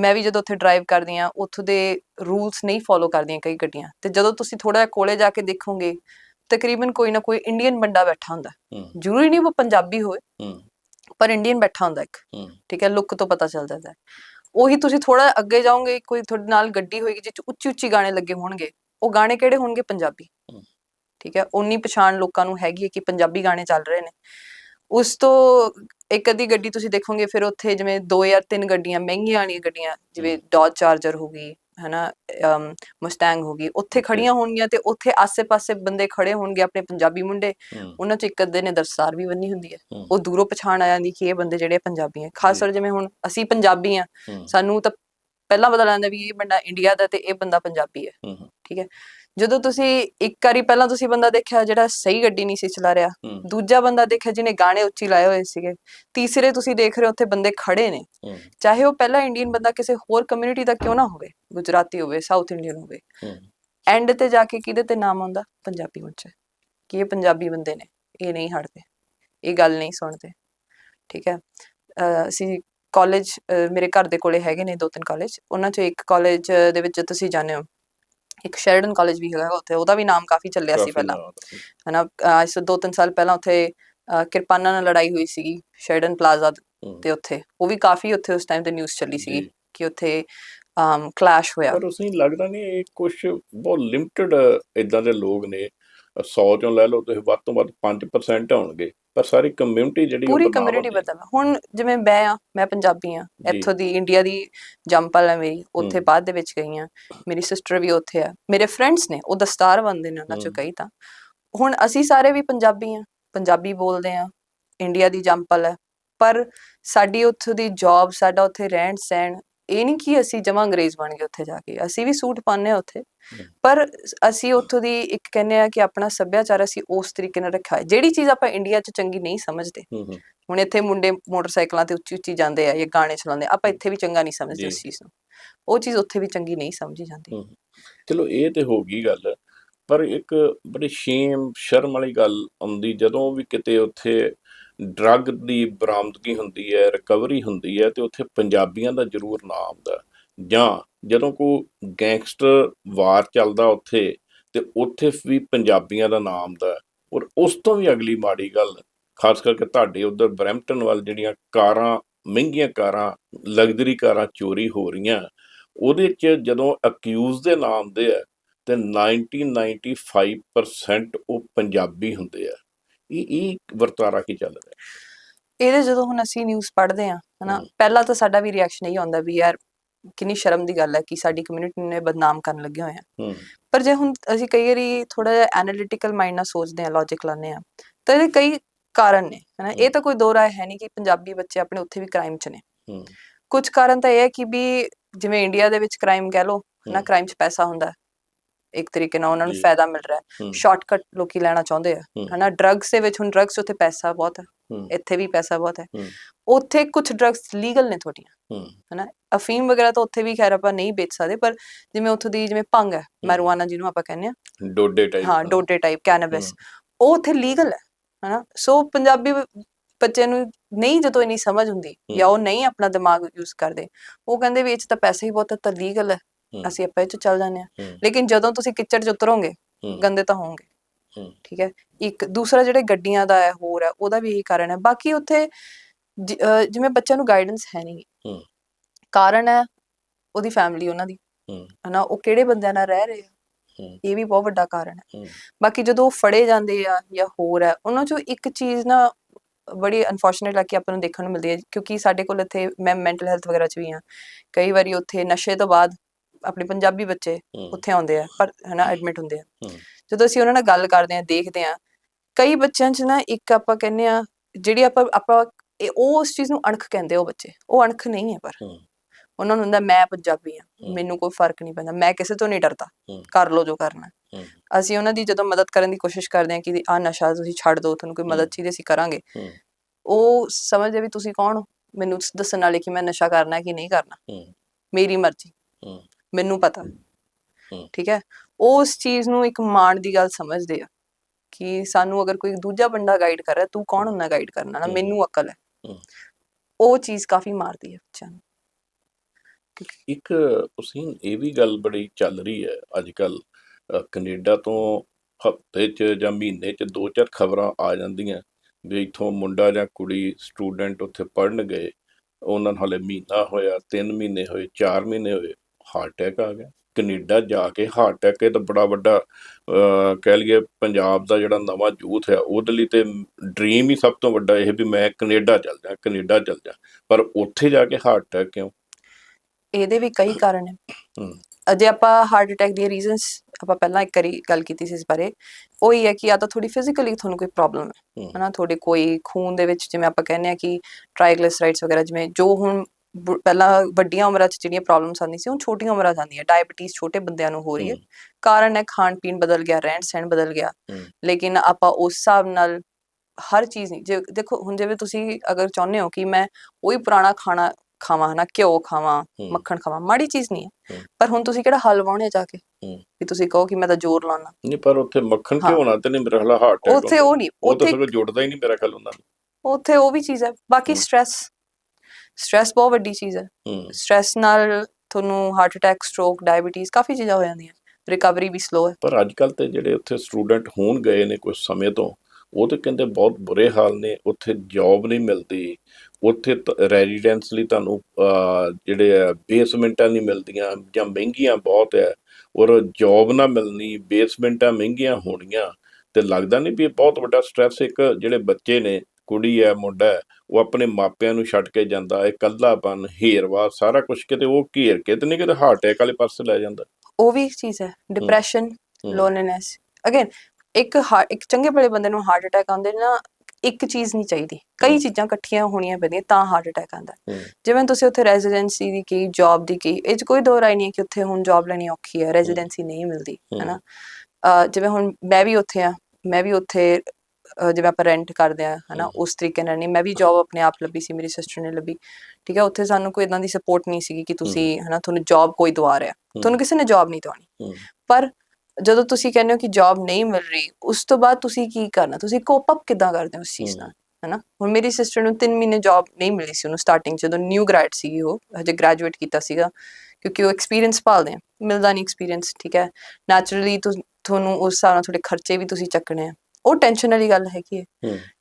ਮੈਂ ਵੀ ਜਦੋਂ ਉੱਥੇ ਡਰਾਈਵ ਕਰਦੀ ਆ ਉੱਥੋਂ ਦੇ ਰੂਲਸ ਨਹੀਂ ਫੋਲੋ ਕਰਦੀਆਂ ਕਈ ਗੱਡੀਆਂ। ਤੇ ਜਦੋਂ ਤੁਸੀਂ ਥੋੜਾ ਜਿਹਾ ਕੋਲੇ ਜਾ ਕੇ ਦੇਖੋਗੇ ਤਕਰੀਬਨ ਕੋਈ ਨਾ ਕੋਈ ਇੰਡੀਅਨ ਬੰਦਾ ਬੈਠਾ ਹੁੰਦਾ। ਜ਼ਰੂਰੀ ਨਹੀਂ ਉਹ ਪੰਜਾਬੀ ਹੋਵੇ ਪਰ ਇੰਡੀਅਨ ਬੈਠਾ ਹੁੰਦਾ ਇੱਕ। ਠੀਕ ਹੈ? ਲੁੱਕ ਤੋਂ ਪਤਾ ਚੱਲ ਜਾਂਦਾ ਹੈ। ਉਹੀ ਤੁਸੀਂ ਥੋੜਾ ਅੱਗੇ ਜਾਓਗੇ ਕੋਈ ਤੁਹਾਡੇ ਨਾਲ ਗੱਡੀ ਹੋਏਗੀ ਜਿਹ 'ਚ ਉੱਚੀ ਉੱਚੀ ਗਾਣੇ ਲੱਗੇ ਹੋਣਗੇ। ਉਹ ਗਾਣੇ ਕਿਹੜੇ ਹੋਣਗੇ? ਪੰਜਾਬੀ। ਠੀਕ ਹੈ ਉਨੀ ਪਛਾਣ ਲੋਕਾਂ ਨੂੰ ਹੈਗੀ ਹੈ ਕਿ ਪੰਜਾਬੀ ਗਾਣੇ ਚੱਲ ਰਹੇ ਨੇ। ਉਸ ਤੋਂ ਇੱਕ ਅੱਧੀ ਗੱਡੀ ਤੁਸੀਂ ਦੇਖੋਗੇ ਫਿਰ ਉੱਥੇ ਜਿਵੇਂ ਦੋ ਜਾਂ ਤਿੰਨ ਗੱਡੀਆਂ ਮਹਿੰਗੀਆਂ ਵਾਲੀਆਂ ਗੱਡੀਆਂ ਜਿਵੇਂ ਡੌਜ ਚਾਰਜਰ ਹੋ ਗਈ ਹਨਾ ਮਸਟੈਂਗ ਹੋ ਗਈ ਉੱਥੇ. ਖੜੀਆਂ ਹੋਣਗੀਆਂ ਤੇ ਉੱਥੇ ਆਸੇ-ਪਾਸੇ ਬੰਦੇ ਖੜੇ ਹੋਣਗੇ ਆਪਣੇ ਪੰਜਾਬੀ ਮੁੰਡੇ। ਹੂੰ। ਉਹਨਾਂ ਚ ਇੱਕ ਅੱਧੇ ਨੇ ਦਸਤਾਰ ਵੀ ਬੰਨੀ ਹੁੰਦੀ ਹੈ। ਹੂੰ। ਉਹ ਦੂਰੋਂ ਪਛਾਣ ਆ ਜਾਂਦੀ ਕਿ ਇਹ ਬੰਦੇ ਜਿਹੜੇ ਪੰਜਾਬੀ ਆ ਖਾਸ ਕਰ ਜਿਵੇਂ ਹੁਣ ਅਸੀਂ ਪੰਜਾਬੀ ਆ ਹੂੰ। ਸਾਨੂੰ ਤਾਂ ਪਹਿਲਾਂ ਪਤਾ ਲੱਗਦਾ ਵੀ ਇਹ ਬੰਦਾ ਇੰਡੀਆ ਦਾ ਤੇ ਇਹ ਬੰਦਾ ਪੰਜਾਬੀ ਹੈ। ਠੀਕ ਹੈ? ਜਦੋਂ ਤੁਸੀਂ ਇੱਕ ਵਾਰੀ ਪਹਿਲਾਂ ਤੁਸੀਂ ਬੰਦਾ ਦੇਖਿਆ ਜਿਹੜਾ ਸਹੀ ਗੱਡੀ ਨਹੀਂ ਸੀ ਚਲਾ ਰਿਹਾ ਦੂਜਾ ਬੰਦਾ ਦੇਖਿਆ ਜਿਹਨੇ ਗਾਣੇ ਉੱਚੀ ਲਾਏ ਹੋਏ ਸੀਗੇ ਤੀਸਰੇ ਤੁਸੀਂ ਦੇਖ ਰਹੇ ਹੋ ਉੱਥੇ ਬੰਦੇ ਖੜੇ ਨੇ। ਚਾਹੇ ਉਹ ਪਹਿਲਾ ਇੰਡੀਅਨ ਬੰਦਾ ਕਿਸੇ ਹੋਰ ਕਮਿਊਨਿਟੀ ਦਾ ਕਿਉਂ ਨਾ ਹੋਵੇ ਗੁਜਰਾਤੀ ਹੋਵੇ ਸਾਊਥ ਇੰਡੀਅਨ ਹੋਵੇ। ਐਂਡ ਤੇ ਜਾ ਕੇ ਕਿਹਦੇ ਤੇ ਨਾਮ ਆਉਂਦਾ? ਪੰਜਾਬੀ ਮੁੰਚ ਕਿ ਇਹ ਪੰਜਾਬੀ ਬੰਦੇ ਨੇ ਇਹ ਨਹੀਂ ਹਟਦੇ ਇਹ ਗੱਲ ਨਹੀਂ ਸੁਣਦੇ। ਠੀਕ ਹੈ? ਅਸੀਂ ਕਾਲਜ ਮੇਰੇ ਘਰ ਦੇ ਕੋਲੇ ਹੈਗੇ ਨੇ ਦੋ ਤਿੰਨ ਕਾਲਜ ਉਹਨਾਂ ਚੋਂ ਇੱਕ ਕਾਲਜ ਦੇ ਵਿੱਚ ਤੁਸੀਂ ਜਾਣਦੇ ਹੋ ਇੱਕ ਸ਼ੈਰਡਨ ਕਾਲਜ ਵੀ ਹੈਗਾ ਉੱਥੇ ਉਹਦਾ ਵੀ ਨਾਮ ਕਾਫੀ ਚੱਲਿਆ ਸੀ ਪਹਿਲਾਂ। ਹਨਾ ਅੱਜ ਤੋਂ ਦੋ ਤਿੰਨ ਸਾਲ ਪਹਿਲਾਂ ਉੱਥੇ ਕਿਰਪਾਨਾਂ ਨਾਲ ਲੜਾਈ ਹੋਈ ਸੀਗੀ ਸ਼ੈਰਡਨ ਪਲਾਜ਼ਾ। ਤੇ ਉੱਥੇ। ਉਹ ਵੀ ਕਾਫੀ ਉੱਥੇ ਉਸ ਟਾਈਮ ਤੇ ਨਿਊਜ਼ ਚੱਲੀ ਸੀਗੀ ਜੀ। ਕਿ ਉੱਥੇ ਕਲੈਸ਼ ਹੋਇਆ। ਪਰ ਉਸ ਨੂੰ ਲੱਗਦਾ ਨਹੀਂ ਇਹ ਕੁਝ ਬਹੁਤ ਲਿਮਟਿਡ ਇਦਾਂ ਦੇ ਲੋਕ ਨੇ। 100 ਚੋਂ ਲੈ ਲਓ ਤੁਸੀਂ ਵੱਧ ਤੋਂ ਵੱਧ 5% ਹੋਣਗੇ ਪਰ ਸਾਰੀ ਕਮਿਊਨਿਟੀ ਜਿਹੜੀ ਪੂਰੀ ਕਮਿਊਨਿਟੀ। ਬਦਲ ਹੁਣ ਜਿਵੇਂ ਮੈਂ ਆ ਮੈਂ ਪੰਜਾਬੀ ਆ। ਇੱਥੋਂ ਦੀ ਇੰਡੀਆ ਦੀ ਜੰਪਲ ਹੈ ਮੇਰੀ ਉੱਥੇ। ਬਾਅਦ ਦੇ ਵਿੱਚ ਗਈ ਆ ਮੇਰੀ ਸਿਸਟਰ ਵੀ ਉੱਥੇ ਆ ਮੇਰੇ ਫਰੈਂਡਸ ਨੇ ਉਹ ਦਸਤਾਰ ਬੰਨਦੇ ਨੇ ਉਹਨਾਂ ਚੋਂ। ਕਈ ਤਾਂ ਹੁਣ ਅਸੀਂ ਸਾਰੇ ਵੀ ਪੰਜਾਬੀ ਆ ਪੰਜਾਬੀ ਬੋਲਦੇ ਆ ਇੰਡੀਆ ਦੀ ਜੰਪਲ ਹੈ ਪਰ ਸਾਡੀ ਉੱਥੋਂ ਦੀ ਜੌਬ ਸਾਡਾ ਉੱਥੇ ਰਹਿਣ ਸਹਿਣ ਇਹ ਨਹੀਂ ਕਿ ਅਸੀਂ ਜਮਾਂ ਅੰਗਰੇਜ਼ ਬਣ ਗਏ ਉੱਥੇ ਜਾ ਕੇ ਅਸੀਂ ਵੀ ਸੂਟ ਪਾਉਂਦੇ ਆ ਉੱਥੇ। ਪਰ ਅਸੀਂ ਉੱਥੋਂ ਦੀ ਇੱਕ ਕਹਿੰਦੇ ਆ ਕਿ ਆਪਣਾ ਸੱਭਿਆਚਾਰ ਅਸੀਂ ਉਸ ਤਰੀਕੇ ਨਾਲ ਰੱਖਿਆ ਹੋਇਆ। ਜਿਹੜੀ ਚੀਜ਼ ਆਪਾਂ ਇੰਡੀਆ 'ਚ ਚੰਗੀ ਨਹੀਂ ਸਮਝਦੇ। ਹੂੰ ਹੂੰ। ਹੁਣ ਇੱਥੇ ਮੁੰਡੇ ਮੋਟਰਸਾਈਕਲਾਂ ਤੇ ਉੱਚੀ ਉੱਚੀ ਜਾਂਦੇ ਆ ਜਾਂ ਗਾਣੇ ਚਲਾਉਂਦੇ ਆਪਾਂ ਇੱਥੇ ਵੀ ਚੰਗਾ ਨਹੀਂ ਸਮਝਦੇ ਉਸ। ਚੀਜ਼ ਨੂੰ। ਉਹ ਚੀਜ਼ ਉੱਥੇ ਵੀ ਚੰਗੀ ਨਹੀਂ ਸਮਝੀ ਜਾਂਦੀ। ਹੂੰ। ਚਲੋ ਇਹ ਤੇ ਹੋ ਗਈ ਗੱਲ ਪਰ ਇੱਕ ਬੜੀ ਸ਼ੇਮ ਸ਼ਰਮ ਵਾਲੀ ਗੱਲ ਆਉਂਦੀ ਜਦੋਂ ਵੀ ਕਿਤੇ ਉੱਥੇ ਡਰੱਗ ਦੀ ਬਰਾਮਦਗੀ ਹੁੰਦੀ ਹੈ, ਰਿਕਵਰੀ ਹੁੰਦੀ ਹੈ ਤੇ ਉੱਥੇ ਪੰਜਾਬੀਆਂ ਦਾ ਜ਼ਰੂਰ ਨਾਮ ਆਉਂਦਾ ਜਾਂ ਜਦੋਂ ਕੋ ਗੈਂਗਸਟਰ ਵਾਰ ਚੱਲਦਾ ਉੱਥੇ ਤੇ ਉੱਥੇ ਵੀ ਪੰਜਾਬੀਆਂ ਦਾ ਨਾਮ ਆਉਂਦਾ ਔਰ ਉਸ ਤੋਂ ਵੀ ਅਗਲੀ ਮਾੜੀ ਗੱਲ, ਖਾਸ ਕਰਕੇ ਤੁਹਾਡੇ ਉਧਰ ਬਰੈਂਪਟਨ ਵੱਲ ਜਿਹੜੀਆਂ ਕਾਰਾਂ, ਮਹਿੰਗੀਆਂ ਕਾਰਾਂ, ਲਗਜ਼ਰੀ ਕਾਰਾਂ ਚੋਰੀ ਹੋ ਰਹੀਆਂ, ਉਹਦੇ 'ਚ ਜਦੋਂ ਅਕਿਊਜ਼ ਦੇ ਨਾਮ ਦੇ ਆ ਤੇ 1995% ਉਹ ਪੰਜਾਬੀ ਹੁੰਦੇ ਆ ਇਹ ਇਹ ਵਰਤਾਰਾ ਕੀ ਚੱਲ ਰਿਹਾ ਇਹਦੇ ਜਦੋਂ ਹੁਣ ਅਸੀਂ ਨਿਊਜ਼ ਪੜ੍ਹਦੇ ਆ ਹਨਾ। ਪਹਿਲਾਂ ਤਾਂ ਸਾਡਾ ਵੀ ਰਿਐਕਸ਼ਨ ਇਹੀ ਆਉਂਦਾ ਵੀ ਯਾਰ ਕਿੰਨੀ ਸ਼ਰਮ ਦੀ ਗੱਲ ਹੈ ਕਿ ਸਾਡੀ ਕਮਿਊਨਿਟੀ ਨੇ ਬਦਨਾਮ ਕਰਨ ਲੱਗੇ ਹੋਏ ਆ ਪਰ ਜੇ ਹੁਣ ਅਸੀਂ ਕਈ ਵਾਰੀ ਥੋੜਾ ਜਿਹਾ ਐਨਾਲਿਟੀਕਲ ਮਾਈਂਡ ਨਾਲ ਸੋਚਦੇ ਆ ਲੌਜੀਕ ਲਾਉਂਦੇ ਆ ਤਾਂ ਇਹਦੇ ਕਈ ਕਾਰਨ ਨੇ ਹਨਾ ਇਹ ਤਾਂ ਕੋਈ ਦੋ ਰਾਏ ਹੈ ਨਹੀਂ ਕਿ ਪੰਜਾਬੀ ਬੱਚੇ ਆਪਣੇ ਉੱਥੇ ਵੀ ਕ੍ਰਾਈਮ 'ਚ ਨੇ ਕੁਝ ਕਾਰਨ ਤਾਂ ਇਹ ਹੈ ਕਿ ਵੀ ਜਿਵੇਂ ਇੰਡੀਆ ਦੇ ਵਿੱਚ ਕ੍ਰਾਈਮ ਕਹਿ ਲਓ ਹਨਾ। ਕ੍ਰਾਈਮ 'ਚ ਪੈਸਾ ਹੁੰਦਾ। ਇੱਕ ਤਰੀਕੇ ਨਾਲ ਉਹਨਾਂ ਨੂੰ। ਫਾਇਦਾ ਮਿਲ ਰਿਹਾ ਹੈ। ਸ਼ਾਰਟਕਟ ਲੋਕੀ ਲੈਣਾ ਚਾਹੁੰਦੇ ਆ। ਹਨਾ ਡਰੱਗਸ ਦੇ ਵਿੱਚ ਹੁਣ ਡਰੱਗਸ ਉੱਥੇ ਪੈਸਾ ਬਹੁਤ ਹੈ। ਇੱਥੇ ਵੀ ਪੈਸਾ ਬਹੁਤ ਹੈ। ਉੱਥੇ ਕੁਝ ਡਰੱਗਸ ਲੀਗਲ ਨੇ ਹੂੰ। ਹਨਾ ਅਫੀਮ ਵਗੈਰਾ ਤਾਂ ਉੱਥੇ ਵੀ ਖੈਰ ਆਪਾਂ ਨਹੀਂ ਵੇਚ ਸਕਦੇ ਪਰ ਜਿਵੇਂ ਉੱਥੋਂ ਦੀ ਜਿਵੇਂ ਭੰਗ ਹੈ ਮੈਰਵਾਨਾ ਜਿਹਨੂੰ ਆਪਾਂ ਕਹਿੰਦੇ ਆ ਡੋਡੇ ਟਾਈਪ ਹਾਂ ਡੋਡੇ ਟਾਈਪ ਕੈਨੇਬਿਸ ਉਹ ਉੱਥੇ ਲੀਗਲ ਹੈ। ਹਨਾ ਸੋ ਪੰਜਾਬੀ ਬੱਚੇ ਨੂੰ ਨਹੀਂ ਜਦੋਂ ਇਨੀ ਸਮਝ ਹੁੰਦੀ ਜਾਂ ਉਹ ਨਹੀਂ ਆਪਣਾ ਦਿਮਾਗ ਯੂਜ਼ ਕਰਦੇ ਉਹ ਕਹਿੰਦੇ ਵੀ ਇਹ 'ਚ ਤਾਂ ਪੈਸੇ ਹੀ ਬਹੁਤ ਹੈ ਤਾਂ ਲੀਗਲ ਹੈ। ਅਸੀਂ ਆਪਾਂ ਇਹ 'ਚ ਚੱਲ ਜਾਂਦੇ ਆ ਲੇਕਿਨ ਜਦੋਂ ਤੁਸੀਂ ਕਿਚੜ 'ਚ ਉਤਰੋਗੇ ਗੰਦੇ ਤਾਂ ਹੋਵੋਗੇ। ਠੀਕ ਹੈ? ਇੱਕ ਦੂਸਰਾ ਜਿਹੜੇ ਗੱਡੀਆਂ ਦਾ ਹੈ ਹੋਰ ਹੈ ਉਹਦਾ ਵੀ ਇਹੀ ਕਾਰਨ ਹੈ। ਬਾਕੀ ਉੱਥੇ ਜਿਵੇਂ ਬੱਚਿਆਂ ਨੂੰ ਗਾਈਡੈਂਸ ਹੈ ਨਹੀਂ। ਕਾਰਨ ਹੈ ਉਹਦੀ ਫੈਮਿਲੀ ਉਹਨਾਂ ਦੀ। ਹਨਾ ਉਹ ਕਿਹੜੇ ਬੰਦਿਆਂ ਨਾਲ ਰਹਿ ਰਹੇ ਆ? ਇਹ ਵੀ ਬਹੁਤ ਵੱਡਾ ਕਾਰਨ ਹੈ। ਹੂੰ। ਬਾਕੀ ਜਦੋਂ ਉਹ ਫੜੇ ਜਾਂਦੇ ਆ ਜਾਂ ਹੋਰ ਹੈ ਉਹਨਾਂ ਚੋਂ ਇੱਕ ਚੀਜ਼ ਨਾ ਬੜੀ ਅਨਫੋਰਚੂਨੇਟ ਲੱਗੀ ਆਪਾਂ ਨੂੰ ਦੇਖਣ ਨੂੰ ਮਿਲਦੀ ਹੈ। ਕਿਉਂਕਿ ਸਾਡੇ ਕੋਲ ਇੱਥੇ ਮੈਂ ਮੈਂਟਲ ਹੈਲਥ ਵਗੈਰਾ ਚ ਵੀ ਆ ਕਈ ਵਾਰੀ ਉੱਥੇ ਨਸ਼ੇ ਤੋਂ ਬਾਅਦ ਆਪਣੇ ਪੰਜਾਬੀ ਬੱਚੇ ਉੱਥੇ ਆਉਂਦੇ ਆ ਪਰ ਹਨਾ ਐਡਮਿਟ ਹੁੰਦੇ ਆ। ਜਦੋਂ ਅਸੀਂ ਉਹਨਾਂ ਨਾਲ ਗੱਲ ਕਰਦੇ ਆ ਦੇਖਦੇ ਆ ਕਈ ਬੱਚਿਆਂ 'ਚ ਨਾ ਇੱਕ ਆਪਾਂ ਕਹਿੰਦੇ ਆ ਜਿਹੜੀ ਆਪਾਂ ਆਪਾਂ ਉਹ ਉਸ ਚੀਜ਼ ਨੂੰ ਅਣਖ ਕਹਿੰਦੇ ਆ ਉਹ ਬੱਚੇ ਉਹ ਅਣਖ ਨਹੀਂ ਹੈ ਪਰ। ਉਹਨਾਂ ਨੂੰ ਹੁੰਦਾ ਮੈਂ ਪੰਜਾਬੀ ਆ। ਮੈਨੂੰ ਕੋਈ ਫ਼ਰਕ ਨਹੀਂ ਪੈਂਦਾ ਮੈਂ ਕਿਸੇ ਤੋਂ ਨਹੀਂ ਡਰਦਾ। ਕਰ ਲੋ ਜੋ ਕਰਨਾ। ਅਸੀਂ ਉਹਨਾਂ ਦੀ ਜਦੋਂ ਮਦਦ ਕਰਨ ਦੀ ਕੋਸ਼ਿਸ਼ ਕਰਦੇ ਹਾਂ ਕਿ ਆ ਨਸ਼ਾ ਤੁਸੀਂ ਛੱਡ ਦਿਓ ਤੁਹਾਨੂੰ ਕੋਈ ਮਦਦ। ਚਾਹੀਦੀ ਅਸੀਂ ਕਰਾਂਗੇ ਉਹ ਸਮਝਦੇ ਵੀ ਤੁਸੀਂ ਕੌਣ ਹੋ? ਮੈਨੂੰ ਦੱਸਣ ਵਾਲੇ ਕਿ ਮੈਂ ਨਸ਼ਾ ਕਰਨਾ ਹੈ ਕਿ ਨਹੀਂ ਕਰਨਾ। ਮੇਰੀ ਮਰਜ਼ੀ। ਮੈਨੂੰ ਪਤਾ। ਠੀਕ ਹੈ? ਉਹ ਉਸ ਚੀਜ਼ ਨੂੰ ਇੱਕ ਮਾਣ ਦੀ ਗੱਲ ਸਮਝਦੇ ਆ ਕਿ ਸਾਨੂੰ ਅਗਰ ਕੋਈ ਦੂਜਾ ਬੰਦਾ ਗਾਈਡ ਕਰ ਰਿਹਾ ਤੂੰ ਕੌਣ ਹੁੰਦਾ ਗਾਈਡ ਕਰਨ ਵਾਲਾ। ਮੈਨੂੰ ਅਕਲ ਹੈ। ਹੂੰ। ਉਹ ਚੀਜ਼ ਕਾਫੀ ਮਾਰਦੀ ਹੈ ਬੱਚਿਆਂ ਨੂੰ। ਇੱਕ ਤੁਸੀਂ ਇਹ ਵੀ ਗੱਲ ਬੜੀ ਚੱਲ ਰਹੀ ਹੈ ਅੱਜ ਕੱਲ ਕੈਨੇਡਾ ਤੋਂ ਹਫ਼ਤੇ 'ਚ ਜਾਂ ਮਹੀਨੇ 'ਚ ਦੋ ਚਾਰ ਖਬਰਾਂ ਆ ਜਾਂਦੀਆਂ ਵੀ ਇੱਥੋਂ ਮੁੰਡਾ ਜਾਂ ਕੁੜੀ ਸਟੂਡੈਂਟ ਉੱਥੇ ਪੜਨ ਗਏ ਉਹਨਾਂ ਨੂੰ ਹਲੇ ਮਹੀਨਾ ਹੋਇਆ 3 ਮਹੀਨੇ ਹੋਏ 4 ਮਹੀਨੇ ਹੋਏ। ਹਾਰਟ ਅਟੈਕ ਆ ਗਿਆ। ਕੈਨੇਡਾ ਜਾ ਕੇ ਹਾਰਟ ਅਟੈਕ ਇਹ ਤਾਂ ਬੜਾ ਵੱਡਾ ਕਹਿ ਲਈਏ ਪੰਜਾਬ ਦਾ ਜਿਹੜਾ ਨਵਾਂ ਯੂਥ ਹੈ ਉਹਦੇ ਲਈ ਤੇ ਡ੍ਰੀਮ ਹੀ ਸਭ ਤੋਂ ਵੱਡਾ ਇਹ ਵੀ ਮੈਂ ਕੈਨੇਡਾ ਚੱਲ ਜਾ ਕੈਨੇਡਾ ਚੱਲ ਜਾ। ਪਰ ਉੱਥੇ ਜਾ ਕੇ ਹਾਰਟ ਅਟੈਕ ਕਿਉਂ? ਇਹਦੇ ਵੀ ਕਈ ਕਾਰਨ ਹੈ। ਅਜੇ ਆਪਾਂ ਹਾਰਟ ਅਟੈਕ ਦੀਆਂ ਰੀਜ਼ਨਸ ਆਪਾਂ ਪਹਿਲਾਂ ਇੱਕ ਵਾਰੀ ਗੱਲ ਕੀਤੀ ਸੀ ਇਸ ਬਾਰੇ। ਉਹ ਹੀ ਹੈ ਕਿ ਜਾਂ ਤਾਂ ਥੋੜੀ ਫਿਜ਼ੀਕਲੀ ਤੁਹਾਨੂੰ ਕੋਈ ਪ੍ਰੋਬਲਮ ਹੈ। ਹੂੰ। ਹਨਾ ਤੁਹਾਡੇ ਕੋਈ ਖੂਨ ਦੇ ਵਿੱਚ ਜਿਵੇਂ ਆਪਾਂ ਕਹਿੰਦੇ ਆ ਕਿ ਟ੍ਰਾਈਗਲਿਸਰਾਈਡਸ ਵਗੈਰਾ ਜਿਵੇਂ ਜੋ ਹੁਣ ਬ- ਪਹਿਲਾਂ ਵੱਡੀਆਂ ਉਮਰਾਂ 'ਚ ਜਿਹੜੀਆਂ ਪ੍ਰੋਬਲਮਸ ਆਉਂਦੀਆਂ ਸੀ ਹੁਣ ਛੋਟੀਆਂ ਉਮਰਾਂ 'ਚ ਆਉਂਦੀਆਂ ਡਾਇਬੀਟੀਜ਼ ਛੋਟੇ ਬੰਦਿਆਂ ਨੂੰ ਹੋ ਰਹੀ ਹੈ। ਕਾਰਨ ਹੈ ਖਾਣ ਪੀਣ ਬਦਲ ਗਿਆ ਰਹਿਣ ਸਹਿਣ ਬਦਲ ਗਿਆ। ਲੇਕਿਨ ਆਪਾਂ ਉਸ ਹਿਸਾਬ ਨਾਲ ਹਰ ਚੀਜ਼ ਨਹੀਂ ਜੇ ਦੇਖੋ ਹੁਣ ਜਿਵੇਂ ਤੁਸੀਂ ਅਗਰ ਚਾਹੁੰਦੇ ਹੋ ਕਿ ਮੈਂ ਉਹੀ ਪੁਰਾਣਾ ਖਾਣਾ ਖਾਵਾਂ ਹਨਾ ਘਿਓ ਖਾਵਾਂ। ਮੱਖਣ ਖਾਵਾਂ ਮਾੜੀ ਚੀਜ਼ ਨਹੀਂ ਹੈ। ਪਰ ਹੁਣ ਤੁਸੀਂ ਕਿਹੜਾ ਹਲ ਵਾਉਣੇ ਜਾ ਕੇ ਹੂੰ। ਵੀ ਤੁਸੀਂ ਕਹੋ ਕਿ ਮੈਂ ਤਾਂ ਜ਼ੋਰ ਲਾਉਣਾ ਨਹੀਂ ਪਰ ਉੱਥੇ ਮੱਖਣ ਹਾਂ। ਕਿਉਂ ਨਾ ਤੇ ਨਹੀਂ ਮੇਰਾ ਖਿਆਲ ਹਾਰਟ ਉੱਥੇ ਉਹ ਨਹੀਂ ਉਹ ਤਾਂ ਉੱਥੇ ਜੁੜਦਾ ਹੀ ਨਹੀਂ ਮੇਰਾ ਖਿਆਲ ਉਹਨਾਂ ਨੂੰ ਉੱਥੇ ਉਹ ਵੀ ਚੀਜ਼ ਹੈ ਬਾਕੀ। ਸਟ्रेस ਸਟ्रेस ਬਹੁਤ ਵੱਡੀ ਚੀਜ਼ ਹੈ। ਸਟ्रेस ਨਾਲ ਤੁਹਾਨੂੰ ਹਾਰਟ ਅਟੈਕ ਸਟ੍ਰੋਕ ਡਾਇਬੀਟੀਜ਼ ਕਾਫੀ ਚੀਜ਼ਾਂ ਹੋ ਜਾਂਦੀਆਂ ਰਿਕਵਰੀ ਵੀ ਸਲੋ ਹੈ। ਪਰ ਅੱਜ ਕੱਲ ਤੇ ਜਿਹੜੇ ਉੱਥੇ ਸਟੂਡੈਂਟ ਹੋਣ ਗਏ ਨੇ ਕੁਝ ਸਮੇਂ ਤੋਂ ਉਹ ਤੇ ਕਹਿੰਦੇ ਬਹੁਤ ਬੁਰੇ ਹਾਲ ਨੇ ਉੱਥੇ ਜੌਬ ਨਹੀਂ ਮਿਲਦੀ ਉੱਥੇ ਰੈਜ਼ੀਡੈਂਸ ਲਈ ਤੁਹਾਨੂੰ ਜਿਹੜੇ ਬੇਸਮੈਂਟਾਂ ਨਹੀਂ ਮਿਲਦੀਆਂ ਜਾਂ ਮਹਿੰਗੀਆਂ ਬਹੁਤ ਹੈ। ਔਰ ਜੌਬ ਨਾ ਮਿਲਣੀ ਬੇਸਮੈਂਟਾਂ ਮਹਿੰਗੀਆਂ ਹੋਣੀਆਂ ਤੇ ਲੱਗਦਾ ਨਹੀਂ ਵੀ ਇਹ ਬਹੁਤ ਵੱਡਾ ਸਟ्रेस ਇੱਕ ਜਿਹੜੇ ਬੱਚੇ ਨੇ ਕੁੜੀ ਹੈ ਮੁੰਡਾ ਹੈ ਉਹ ਆਪਣੇ ਮਾਪਿਆਂ ਨੂੰ ਛੱਡ ਕੇ ਜਾਂਦਾ ਹੈ ਇਕੱਲਾਪਨ ਹੇਰਵਾ ਸਾਰਾ ਕੁਝ ਕਿਤੇ ਉਹ ਘੇਰ ਕੇ ਤੇ ਨਹੀਂ ਕਿਤੇ ਹਾਰਟ ਅਟੈਕ ਵਾਲੇ ਪਾਸੇ ਲੈ ਜਾਂਦਾ ਉਹ ਵੀ ਇੱਕ ਚੀਜ਼ ਹੈ ਡਿਪਰੈਸ਼ਨ। ਲੋਨਲੀਨੈਸ ਅਗੇਨ ਇੱਕ ਇੱਕ ਚੰਗੇ ਭਲੇ ਬੰਦੇ ਨੂੰ ਹਾਰਟ ਅਟੈਕ ਆਉਂਦੇ ਨੇ ਇੱਕ ਚੀਜ਼ ਨਹੀਂ ਚਾਹੀਦੀ ਕਈ। ਚੀਜ਼ਾਂ ਇਕੱਠੀਆਂ ਹੋਣੀਆਂ ਪੈਂਦੀਆਂ ਤਾਂ ਹਾਰਟ ਅਟੈਕ। ਹੂੰ। ਜਿਵੇਂ ਤੁਸੀਂ ਉੱਥੇ ਰੈਜ਼ੀਡੈਂਸੀ ਦੀ ਕੀ ਜੌਬ ਦੀ ਕੀ ਇਹ 'ਚ ਕੋਈ ਦੋ ਰਾਏ ਨਹੀਂ ਕਿ ਉੱਥੇ ਹੁਣ ਜੌਬ ਲੈਣੀ ਔਖੀ ਹੈ ਰੈਜ਼ੀਡੈਂਸੀ ਨਹੀਂ ਮਿਲਦੀ। ਹੈਨਾ ਜਿਵੇਂ ਹੁਣ ਮੈਂ ਵੀ ਉੱਥੇ ਆ ਮੈਂ ਵੀ ਉੱਥੇ ਜਿਵੇਂ ਆਪਾਂ ਰੈਂਟ ਕਰਦੇ ਆ ਹਨਾ। ਉਸ ਤਰੀਕੇ ਨਾਲ ਨਹੀਂ ਮੈਂ ਵੀ ਜੌਬ ਆਪਣੇ ਆਪ ਲੱਭੀ ਸੀ ਮੇਰੀ ਸਿਸਟਰ ਨੇ ਲੱਭੀ ਠੀਕ ਹੈ ਉੱਥੇ ਸਾਨੂੰ ਕੋਈ ਇਦਾਂ ਦੀ ਸਪੋਰਟ ਨਹੀਂ ਸੀਗੀ ਕਿ ਤੁਸੀਂ ਹਨਾ ਤੁਹਾਨੂੰ ਜੌਬ ਕੋਈ ਦਵਾ ਰਿਹਾ ਤੁਹਾਨੂੰ ਕਿਸੇ ਨੇ ਜੌਬ ਨਹੀਂ ਦਵਾਣੀ। ਪਰ ਜਦੋਂ ਤੁਸੀਂ ਕਹਿੰਦੇ ਹੋ ਕਿ ਜੌਬ ਨਹੀਂ ਮਿਲ ਰਹੀ ਉਸ ਤੋਂ ਬਾਅਦ ਤੁਸੀਂ ਕੀ ਕਰਨਾ ਤੁਸੀਂ ਕੋਪ ਅਪ ਕਿੱਦਾਂ ਕਰਦੇ ਹੋ ਉਸ ਚੀਜ਼। ਨਾਲ ਹਨਾ ਹੁਣ ਮੇਰੀ ਸਿਸਟਰ ਨੂੰ 3 ਮਹੀਨੇ ਜੌਬ ਨਹੀਂ ਮਿਲੀ ਸੀ ਉਹਨੂੰ ਸਟਾਰਟਿੰਗ ਜਦੋਂ ਨਿਊ ਗ੍ਰੈਡ ਸੀਗੀ ਉਹ ਹਜੇ ਗ੍ਰੈਜੂਏਟ ਕੀਤਾ ਸੀਗਾ ਕਿਉਂਕਿ ਉਹ ਐਕਸਪੀਰੀਅੰਸ ਭਾਲਦੇ ਆ ਮਿਲਦਾ ਨਹੀਂ ਐਕਸਪੀਰੀਅੰਸ ਠੀਕ ਹੈ ਨੈਚੁਰਲੀ ਤੁਹਾਨੂੰ ਉਸ ਹਿਸਾਬ ਨਾਲ ਤੁਹਾਡੇ ਖਰਚੇ ਵੀ ਤੁਸੀਂ ਚੱਕਣੇ ਆ ਉਹ ਟੈਨਸ਼ਨ ਵਾਲੀ ਗੱਲ ਹੈਗੀ ਹੈ।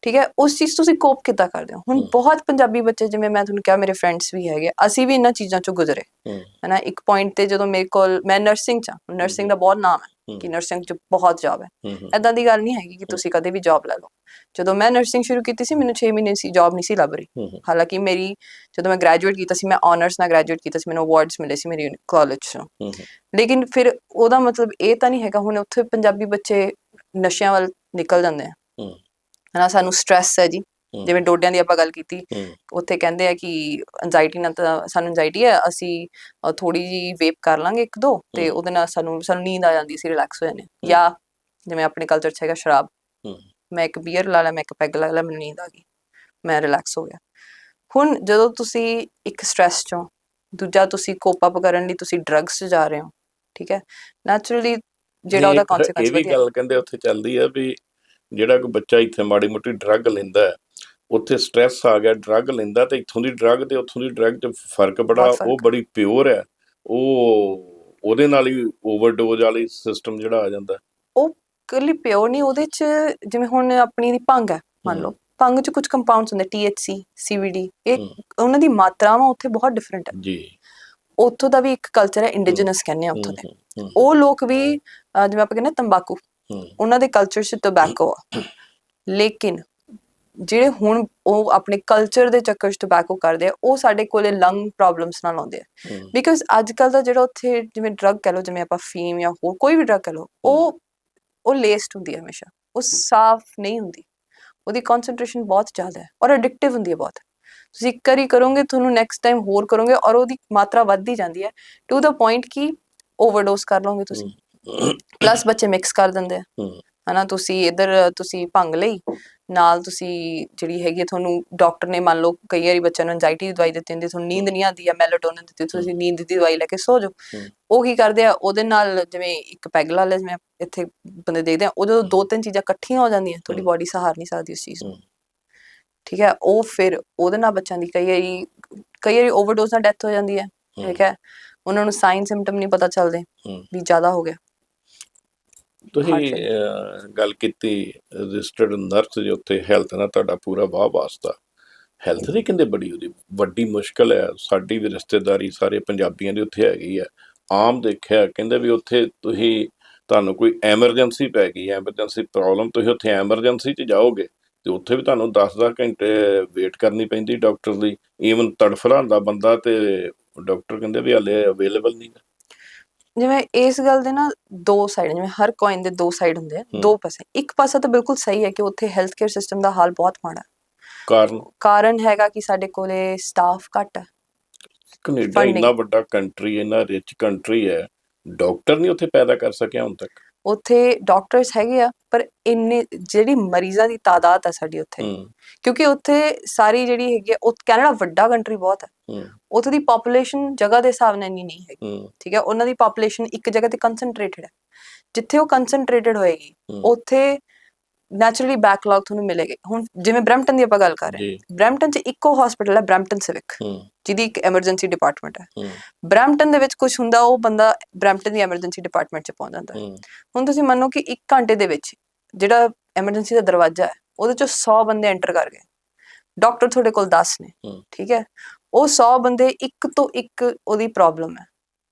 ਠੀਕ ਹੈ ਉਸ ਚੀਜ਼ ਤੁਸੀਂ ਕੋਪ ਕਿੱਦਾਂ ਕਰਦੇ ਹੋ ਹੁਣ। ਬਹੁਤ ਪੰਜਾਬੀ ਬੱਚੇ ਜਿਵੇਂ ਮੈਂ ਤੁਹਾਨੂੰ ਕਿਹਾ ਮੇਰੇ ਫਰੈਂਡਸ ਵੀ ਹੈਗੇ ਅਸੀਂ ਵੀ ਇਹਨਾਂ ਚੀਜ਼ਾਂ ਚੋਂ ਗੁਜ਼ਰੇ। ਹਨਾ ਇੱਕ ਪੁਆਇੰਟ ਤੇ ਜਦੋਂ ਮੇਰੇ ਕੋਲ ਮੈਂ ਨਰਸਿੰਗ ਚ ਨਰਸਿੰਗ ਦਾ ਬਹੁਤ ਨਾਮ ਹੈ। ਕਿ ਨਰਸਿੰਗ ਚ ਬਹੁਤ ਜੌਬ ਹੈ ਐਦਾਂ ਦੀ ਗੱਲ ਨਹੀਂ ਹੈਗੀ ਕਿ ਤੁਸੀਂ ਕਦੇ ਵੀ ਜੌਬ ਲੈ ਲਓ ਜਦੋਂ ਮੈਂ ਨਰਸਿੰਗ ਸ਼ੁਰੂ ਕੀਤੀ ਸੀ ਮੈਨੂੰ 6 ਮਹੀਨੇ ਸੀ ਜੌਬ ਨਹੀਂ ਸੀ ਲੱਭ ਰਹੀ। ਹਾਲਾਂਕਿ ਮੇਰੀ ਜਦੋਂ ਮੈਂ ਗ੍ਰੈਜੂਏਟ ਕੀਤਾ ਸੀ ਮੈਂ ਆਨਰਸ ਨਾਲ ਗ੍ਰੈਜੂਏਟ ਕੀਤਾ ਸੀ ਮੈਨੂੰ ਅਵਾਰਡਸ ਮਿਲੇ ਸੀ ਮੇਰੀ ਕਾਲਜ ਤੋਂ। ਲੇਕਿਨ ਫਿਰ ਉਹਦਾ ਮਤਲਬ ਇਹ ਤਾਂ ਨਹੀਂ ਹੈਗਾ ਹੁਣ ਉੱਥੇ ਪੰਜਾਬੀ ਬੱਚੇ ਨਸ਼ਿਆਂ ਵੱਲ ਨਿਕਲ ਜਾਂਦੇ ਆ ਹੂੰ। ਹਨਾ ਸਾਨੂੰ ਸਟ੍ਰੈਸ ਹੈ ਜੀ ਹੂੰ। ਜਿਵੇਂ ਡੋਡਿਆਂ ਦੀ ਆਪਾਂ ਗੱਲ ਕੀਤੀ ਹੂੰ। ਉੱਥੇ ਕਹਿੰਦੇ ਆ ਕਿ ਐਂਜ਼ਾਈਟੀ ਨਾਲ ਤਾਂ ਸਾਨੂੰ ਐਂਜ਼ਾਈਟੀ ਹੈ ਅਸੀਂ ਥੋੜੀ ਜੀ ਵੇਪ ਕਰ ਲਾਂਗੇ ਇੱਕ ਦੋ ਤੇ। ਉਹਦੇ ਨਾਲ ਸਾਨੂੰ ਸਾਨੂੰ ਨੀਂਦ ਆ ਜਾਂਦੀ ਸੀ ਰਿਲੈਕਸ ਹੋ ਜਾਂਦੇ ਹਾਂ। ਜਾਂ ਜਿਵੇਂ ਆਪਣੇ ਕਲਚਰ 'ਚ ਹੈਗਾ ਸ਼ਰਾਬ ਹੂੰ। ਮੈਂ ਇੱਕ ਬੀਅਰ ਲਾ ਲਿਆ ਮੈਂ ਇੱਕ ਪੈਗ ਲਾ ਲਿਆ ਮੈਨੂੰ ਨੀਂਦ ਆ ਗਈ ਮੈਂ ਰਿਲੈਕਸ ਹੋ ਗਿਆ ਹੁਣ ਜਦੋਂ ਤੁਸੀਂ ਇੱਕ ਸਟ੍ਰੈਸ ਚੋਂ ਦੂਜਾ ਤੁਸੀਂ ਕੋਪ ਅਪ ਕਰਨ ਲਈ ਤੁਸੀਂ ਡਰੱਗਸ 'ਚ ਜਾ ਰਹੇ ਹੋ ਠੀਕ ਹੈ ਨੈਚੁਰਲੀ ਜਿਹੜਾ ਉਹਦਾ ਕਨਸੀਕੁਐਂਸ ਇਹ ਵੀ ਗੱਲ ਕਹਿੰਦੇ ਉੱਥੇ ਚੱਲਦੀ ਆ ਵੀ ਜਿਹੜਾ ਕੋਈ ਬੱਚਾ ਇੱਥੇ ਮਾੜੀ ਮੋਟੀ ਡਰੱਗ ਲੈਂਦਾ ਹੈ ਉੱਥੇ ਸਟ੍ਰੈਸ ਆ ਗਿਆ ਡਰੱਗ ਲੈਂਦਾ ਤੇ ਇੱਥੋਂ ਦੀ ਡਰੱਗ ਤੇ ਉੱਥੋਂ ਦੀ ਡਰੱਗ 'ਚ ਫ਼ਰਕ ਬੜਾ ਉਹ ਬੜੀ ਪਿਓਰ ਹੈ ਉਹ ਉਹਦੇ ਨਾਲ ਹੀ ਓਵਰਡੋਜ਼ ਵਾਲੀ ਸਿਸਟਮ ਜਿਹੜਾ ਆ ਜਾਂਦਾ। ਕੱਲੀ ਪਿਓਰ ਨਹੀਂ ਉਹਦੇ 'ਚ ਜਿਵੇਂ ਹੁਣ ਆਪਣੀ ਦੀ ਭੰਗ ਹੈ ਮੰਨ ਲਓ ਭੰਗ 'ਚ ਕੁਝ ਕੰਪਾਊਂਡਸ ਹੁੰਦੇ THC CBD ਇਹ। ਉਹਨਾਂ ਦੀ ਮਾਤਰਾਵਾਂ ਉੱਥੇ ਬਹੁਤ ਡਿਫਰੈਂਟ ਹੈ। ਜੀ। ਉੱਥੋਂ ਦਾ ਵੀ ਇੱਕ ਕਲਚਰ ਹੈ ਇੰਡੀਜੀਨਸ ਕਹਿੰਦੇ ਆ ਉੱਥੋਂ ਦੇ। ਉਹ ਲੋਕ ਵੀ ਜਿਵੇਂ ਆਪਾਂ ਕਹਿੰਦੇ ਤੰਬਾਕੂ ਉਹਨਾਂ ਦੇ ਕਲਚਰ 'ਚ ਟੋਬੈਕੋ ਆ। ਲੇਕਿਨ ਜਿਹੜੇ ਹੁਣ ਉਹ ਆਪਣੇ ਕਲਚਰ ਦੇ ਚੱਕਰ 'ਚ ਟੋਬੈਕੋ ਕਰਦੇ ਆ ਉਹ ਸਾਡੇ ਕੋਲੇ ਲੰਗ ਪ੍ਰੋਬਲਮਸ ਨਾਲ ਆਉਂਦੇ ਆ। ਬਿਕਾਜ਼ ਅੱਜ ਕੱਲ ਦਾ ਜਿਹੜਾ ਉੱਥੇ ਜਿਵੇਂ ਡਰੱਗ ਕਹ ਲਓ ਜਿਵੇਂ ਆਪਾਂ ਫੀਮ ਜਾਂ ਹੋਰ ਕੋਈ ਵੀ ਡਰੱਗ ਕਹ ਲਓ ਉਹ ਉਹ ਲੇਸਡ ਹੁੰਦੀ ਹੈ ਹਮੇਸ਼ਾ। ਉਹ ਸਾਫ਼ ਨਹੀਂ ਹੁੰਦੀ। ਉਹਦੀ ਕਨਸੈਂਟ੍ਰੇਸ਼ਨ ਬਹੁਤ ਜ਼ਿਆਦਾ ਹੈ ਔਰ ਐਡਿਕਟਿਵ ਹੁੰਦੀ ਹੈ ਬਹੁਤ। ਤੁਸੀਂ ਇੱਕ ਵਾਰੀ ਕਰੋਗੇ ਤੁਹਾਨੂੰ ਨੈਕਸਟ ਟਾਈਮ ਹੋਰ ਕਰੋਗੇ ਔਰ ਉਹਦੀ ਮਾਤਰਾ ਵੱਧਦੀ ਜਾਂਦੀ ਹੈ। ਟੂ ਦਾ ਪੁਆਇੰਟ ਕਿ ਓਵਰਡੋਸ ਕਰ ਲਓਗੇ ਤੁਸੀਂ। ਪਲੱਸ ਬੱਚੇ ਮਿਕਸ ਕਰ ਦਿੰਦੇ ਆ। ਹਨਾ ਤੁਸੀਂ ਇਧਰ ਤੁਸੀਂ ਭੰਗ ਲਈ। ਨਾਲ ਤੁਸੀਂ ਜਿਹੜੀ ਹੈਗੀ ਤੁਹਾਨੂੰ ਡਾਕਟਰ ਨੇ ਮੰਨ ਲਓ ਕਈ ਵਾਰੀ ਬੱਚਿਆਂ ਨੂੰ ਐਂਜ਼ਾਈਟੀ ਦੀ ਦਵਾਈ ਦਿੱਤੀ ਹੁੰਦੀ ਤੁਹਾਨੂੰ ਨੀਂਦ ਨਹੀਂ ਆਉਂਦੀ ਆ ਮੈਲਾਟੋਨਿਨ ਦਿੱਤੀ ਤੁਸੀਂ ਨੀਂਦ ਦੀ ਦਵਾਈ ਲੈ ਕੇ ਸੋ ਜਾਓ। ਉਹ ਕੀ ਕਰਦੇ ਆ ਉਹਦੇ ਨਾਲ ਜਿਵੇਂ ਇੱਕ ਪੈਗ ਲਾ ਲਿਆ ਜਿਵੇਂ ਇੱਥੇ ਬੰਦੇ ਦੇਖਦੇ ਆ ਉਹ ਜਦੋਂ ਦੋ ਤਿੰਨ ਚੀਜ਼ਾਂ ਇਕੱਠੀਆਂ ਹੋ ਜਾਂਦੀਆਂ ਤੁਹਾਡੀ। ਬਾਡੀ ਸਹਾਰ ਨਹੀਂ ਸਕਦੀ ਉਸ ਚੀਜ਼ ਨੂੰ। ਠੀਕ ਹੈ ਉਹ ਫਿਰ ਉਹਦੇ ਨਾਲ ਬੱਚਿਆਂ ਦੀ ਕਈ ਵਾਰੀ ਕਈ ਵਾਰੀ ਓਵਰਡੋਜ਼ ਨਾਲ ਡੈਥ ਹੋ ਜਾਂਦੀ ਹੈ। ਠੀਕ ਹੈ। ਉਹਨਾਂ ਨੂੰ ਸਾਈਨ ਸਿੰਪਟਮ ਨਹੀਂ ਪਤਾ ਚੱਲਦੇ ਹੂੰ। ਵੀ ਜ਼ਿਆਦਾ ਹੋ ਗਿਆ। ਤੁਸੀਂ। ਅਹ, ਗੱਲ ਕੀਤੀ ਰਜਿਸਟਰਡ ਨਰਸ ਦੇ ਉੱਤੇ ਹੈਲਥ ਨਾਲ ਤੁਹਾਡਾ ਪੂਰਾ ਵਾਹ ਵਾਸਤਾ। ਹੈਲਥ ਦੀ ਕਹਿੰਦੇ ਬੜੀ ਉਹਦੀ ਵੱਡੀ ਮੁਸ਼ਕਲ ਹੈ। ਸਾਡੀ ਵੀ ਰਿਸ਼ਤੇਦਾਰੀ ਸਾਰੇ ਪੰਜਾਬੀਆਂ ਦੀ ਉੱਥੇ ਹੈਗੀ ਹੈ। ਆਮ ਦੇਖਿਆ ਕਹਿੰਦੇ ਵੀ ਉੱਥੇ ਤੁਸੀਂ ਤੁਹਾਨੂੰ ਕੋਈ ਐਮਰਜੈਂਸੀ ਪੈ ਗਈ ਐਮਰਜੈਂਸੀ ਪ੍ਰੋਬਲਮ ਤੁਸੀਂ ਉੱਥੇ ਐਮਰਜੈਂਸੀ 'ਚ ਜਾਓਗੇ ਤੇ ਉੱਥੇ ਵੀ ਤੁਹਾਨੂੰ 10-10 ਘੰਟੇ ਵੇਟ ਕਰਨੀ ਪੈਂਦੀ ਡਾਕਟਰ ਦੀ। ਈਵਨ ਤੜਫਦਾ ਹੁੰਦਾ ਬੰਦਾ ਤੇ ਡਾਕਟਰ ਕਹਿੰਦੇ ਵੀ ਹਾਲੇ ਅਵੇਲੇਬਲ ਨਹੀਂ। ਜਿਵੇਂ ਇਸ ਗੱਲ ਦੇ ਨਾ ਦੋ ਸਾਈਡ ਜਿਵੇਂ ਹਰ ਕੋਇਨ ਦੇ ਦੋ ਸਾਈਡ ਹੁੰਦੇ ਆ। ਦੋ ਪਾਸੇ ਇੱਕ ਪਾਸਾ ਤਾਂ ਬਿਲਕੁਲ ਸਹੀ ਹੈ ਕਿ ਉੱਥੇ ਹੈਲਥ ਕੇਅਰ ਸਿਸਟਮ ਦਾ ਹਾਲ ਬਹੁਤ ਮਾੜਾ ਹੈ ਕਾਰਨ ਕਾਰਨ ਹੈਗਾ ਕਿ ਸਾਡੇ ਕੋਲੇ ਸਟਾਫ ਘੱਟ ਹੈ ਕੈਨੇਡਾ Funding. ਇੰਨਾ ਵੱਡਾ ਕੰਟਰੀ ਇੰਨਾ ਰਿਚ ਕੰਟਰੀ ਹੈ ਡਾਕਟਰ ਨਹੀਂ ਉੱਥੇ ਪੈਦਾ ਕਰ ਸਕਿਆ ਹੁਣ ਤੱਕ ਉੱਥੇ ਡਾਕਟਰਸ ਹੈਗੇ ਆ ਪਰ ਇੰਨੇ ਜਿਹੜੀ ਮਰੀਜ਼ਾਂ ਦੀ ਤਾਦਾਦ ਹੈ ਸਾਡੀ ਉੱਥੇ ਕਿਉਂਕਿ ਉੱਥੇ ਸਾਰੀ ਜਿਹੜੀ ਹੈਗੀ ਆ, ਉਹ ਕੈਨੇਡਾ ਵੱਡਾ ਕੰਟਰੀ ਬਹੁਤ ਹੈ। ਉੱਥੇ ਦੀ ਪੋਪੂਲੇਸ਼ਨ ਜਗ੍ਹਾ ਦੇ ਹਿਸਾਬ ਨਾਲ ਇੰਨੀ ਨਹੀਂ ਹੈਗੀ। ਠੀਕ ਹੈ ਉਹਨਾਂ ਦੀ ਪੋਪੂਲੇਸ਼ਨ ਇੱਕ ਜਗ੍ਹਾ ਤੇ ਕਨਸੈਂਟਰੇਟਡ ਹੈ ਜਿੱਥੇ ਉਹ ਕਨਸੈਂਟਰੇਟਡ ਹੋਏਗੀ। ਉੱਥੇ ਨੈਚੁਰਲੀ ਬੈਕਲੌਗ ਤੁਹਾਨੂੰ ਮਿਲੇਗਾ। ਹੁਣ ਜਿਵੇਂ ਬ੍ਰੈਂਪਟਨ ਦੀ ਆਪਾਂ ਗੱਲ ਕਰ ਰਹੇ ਹਾਂ। ਬ੍ਰੈਂਪਟਨ 'ਚ ਇੱਕੋ ਹਸਪੀਟਲ ਹੈ ਬ੍ਰੈਂਪਟਨ ਸਿਵਿਕ ਜਿਹਦੀ ਇੱਕ ਐਮਰਜੈਂਸੀ ਡਿਪਾਰਟਮੈਂਟ ਹੈ। ਬ੍ਰੈਂਪਟਨ ਦੇ ਵਿੱਚ ਕੁਝ ਹੁੰਦਾ ਉਹ ਬੰਦਾ ਬ੍ਰੈਂਪਟਨ ਦੀ ਐਮਰਜੈਂਸੀ ਡਿਪਾਰਟਮੈਂਟ 'ਚ ਪਹੁੰਚ ਜਾਂਦਾ। ਹੁਣ ਤੁਸੀਂ ਮੰਨੋ ਕਿ 1 ਘੰਟੇ ਦੇ ਵਿੱਚ ਜਿਹੜਾ ਐਮਰਜੈਂਸੀ ਦਾ ਦਰਵਾਜ਼ਾ ਹੈ ਉਹਦੇ 'ਚੋਂ 100 ਬੰਦੇ ਐਂਟਰ ਕਰ ਗਏ। ਡਾਕਟਰ ਤੁਹਾਡੇ ਕੋਲ 10 ਨੇ। ਠੀਕ ਹੈ? ਉਹ 100 ਬੰਦੇ ਇੱਕ ਤੋਂ ਇੱਕ ਉਹਦੀ ਪ੍ਰੋਬਲਮ ਹੈ।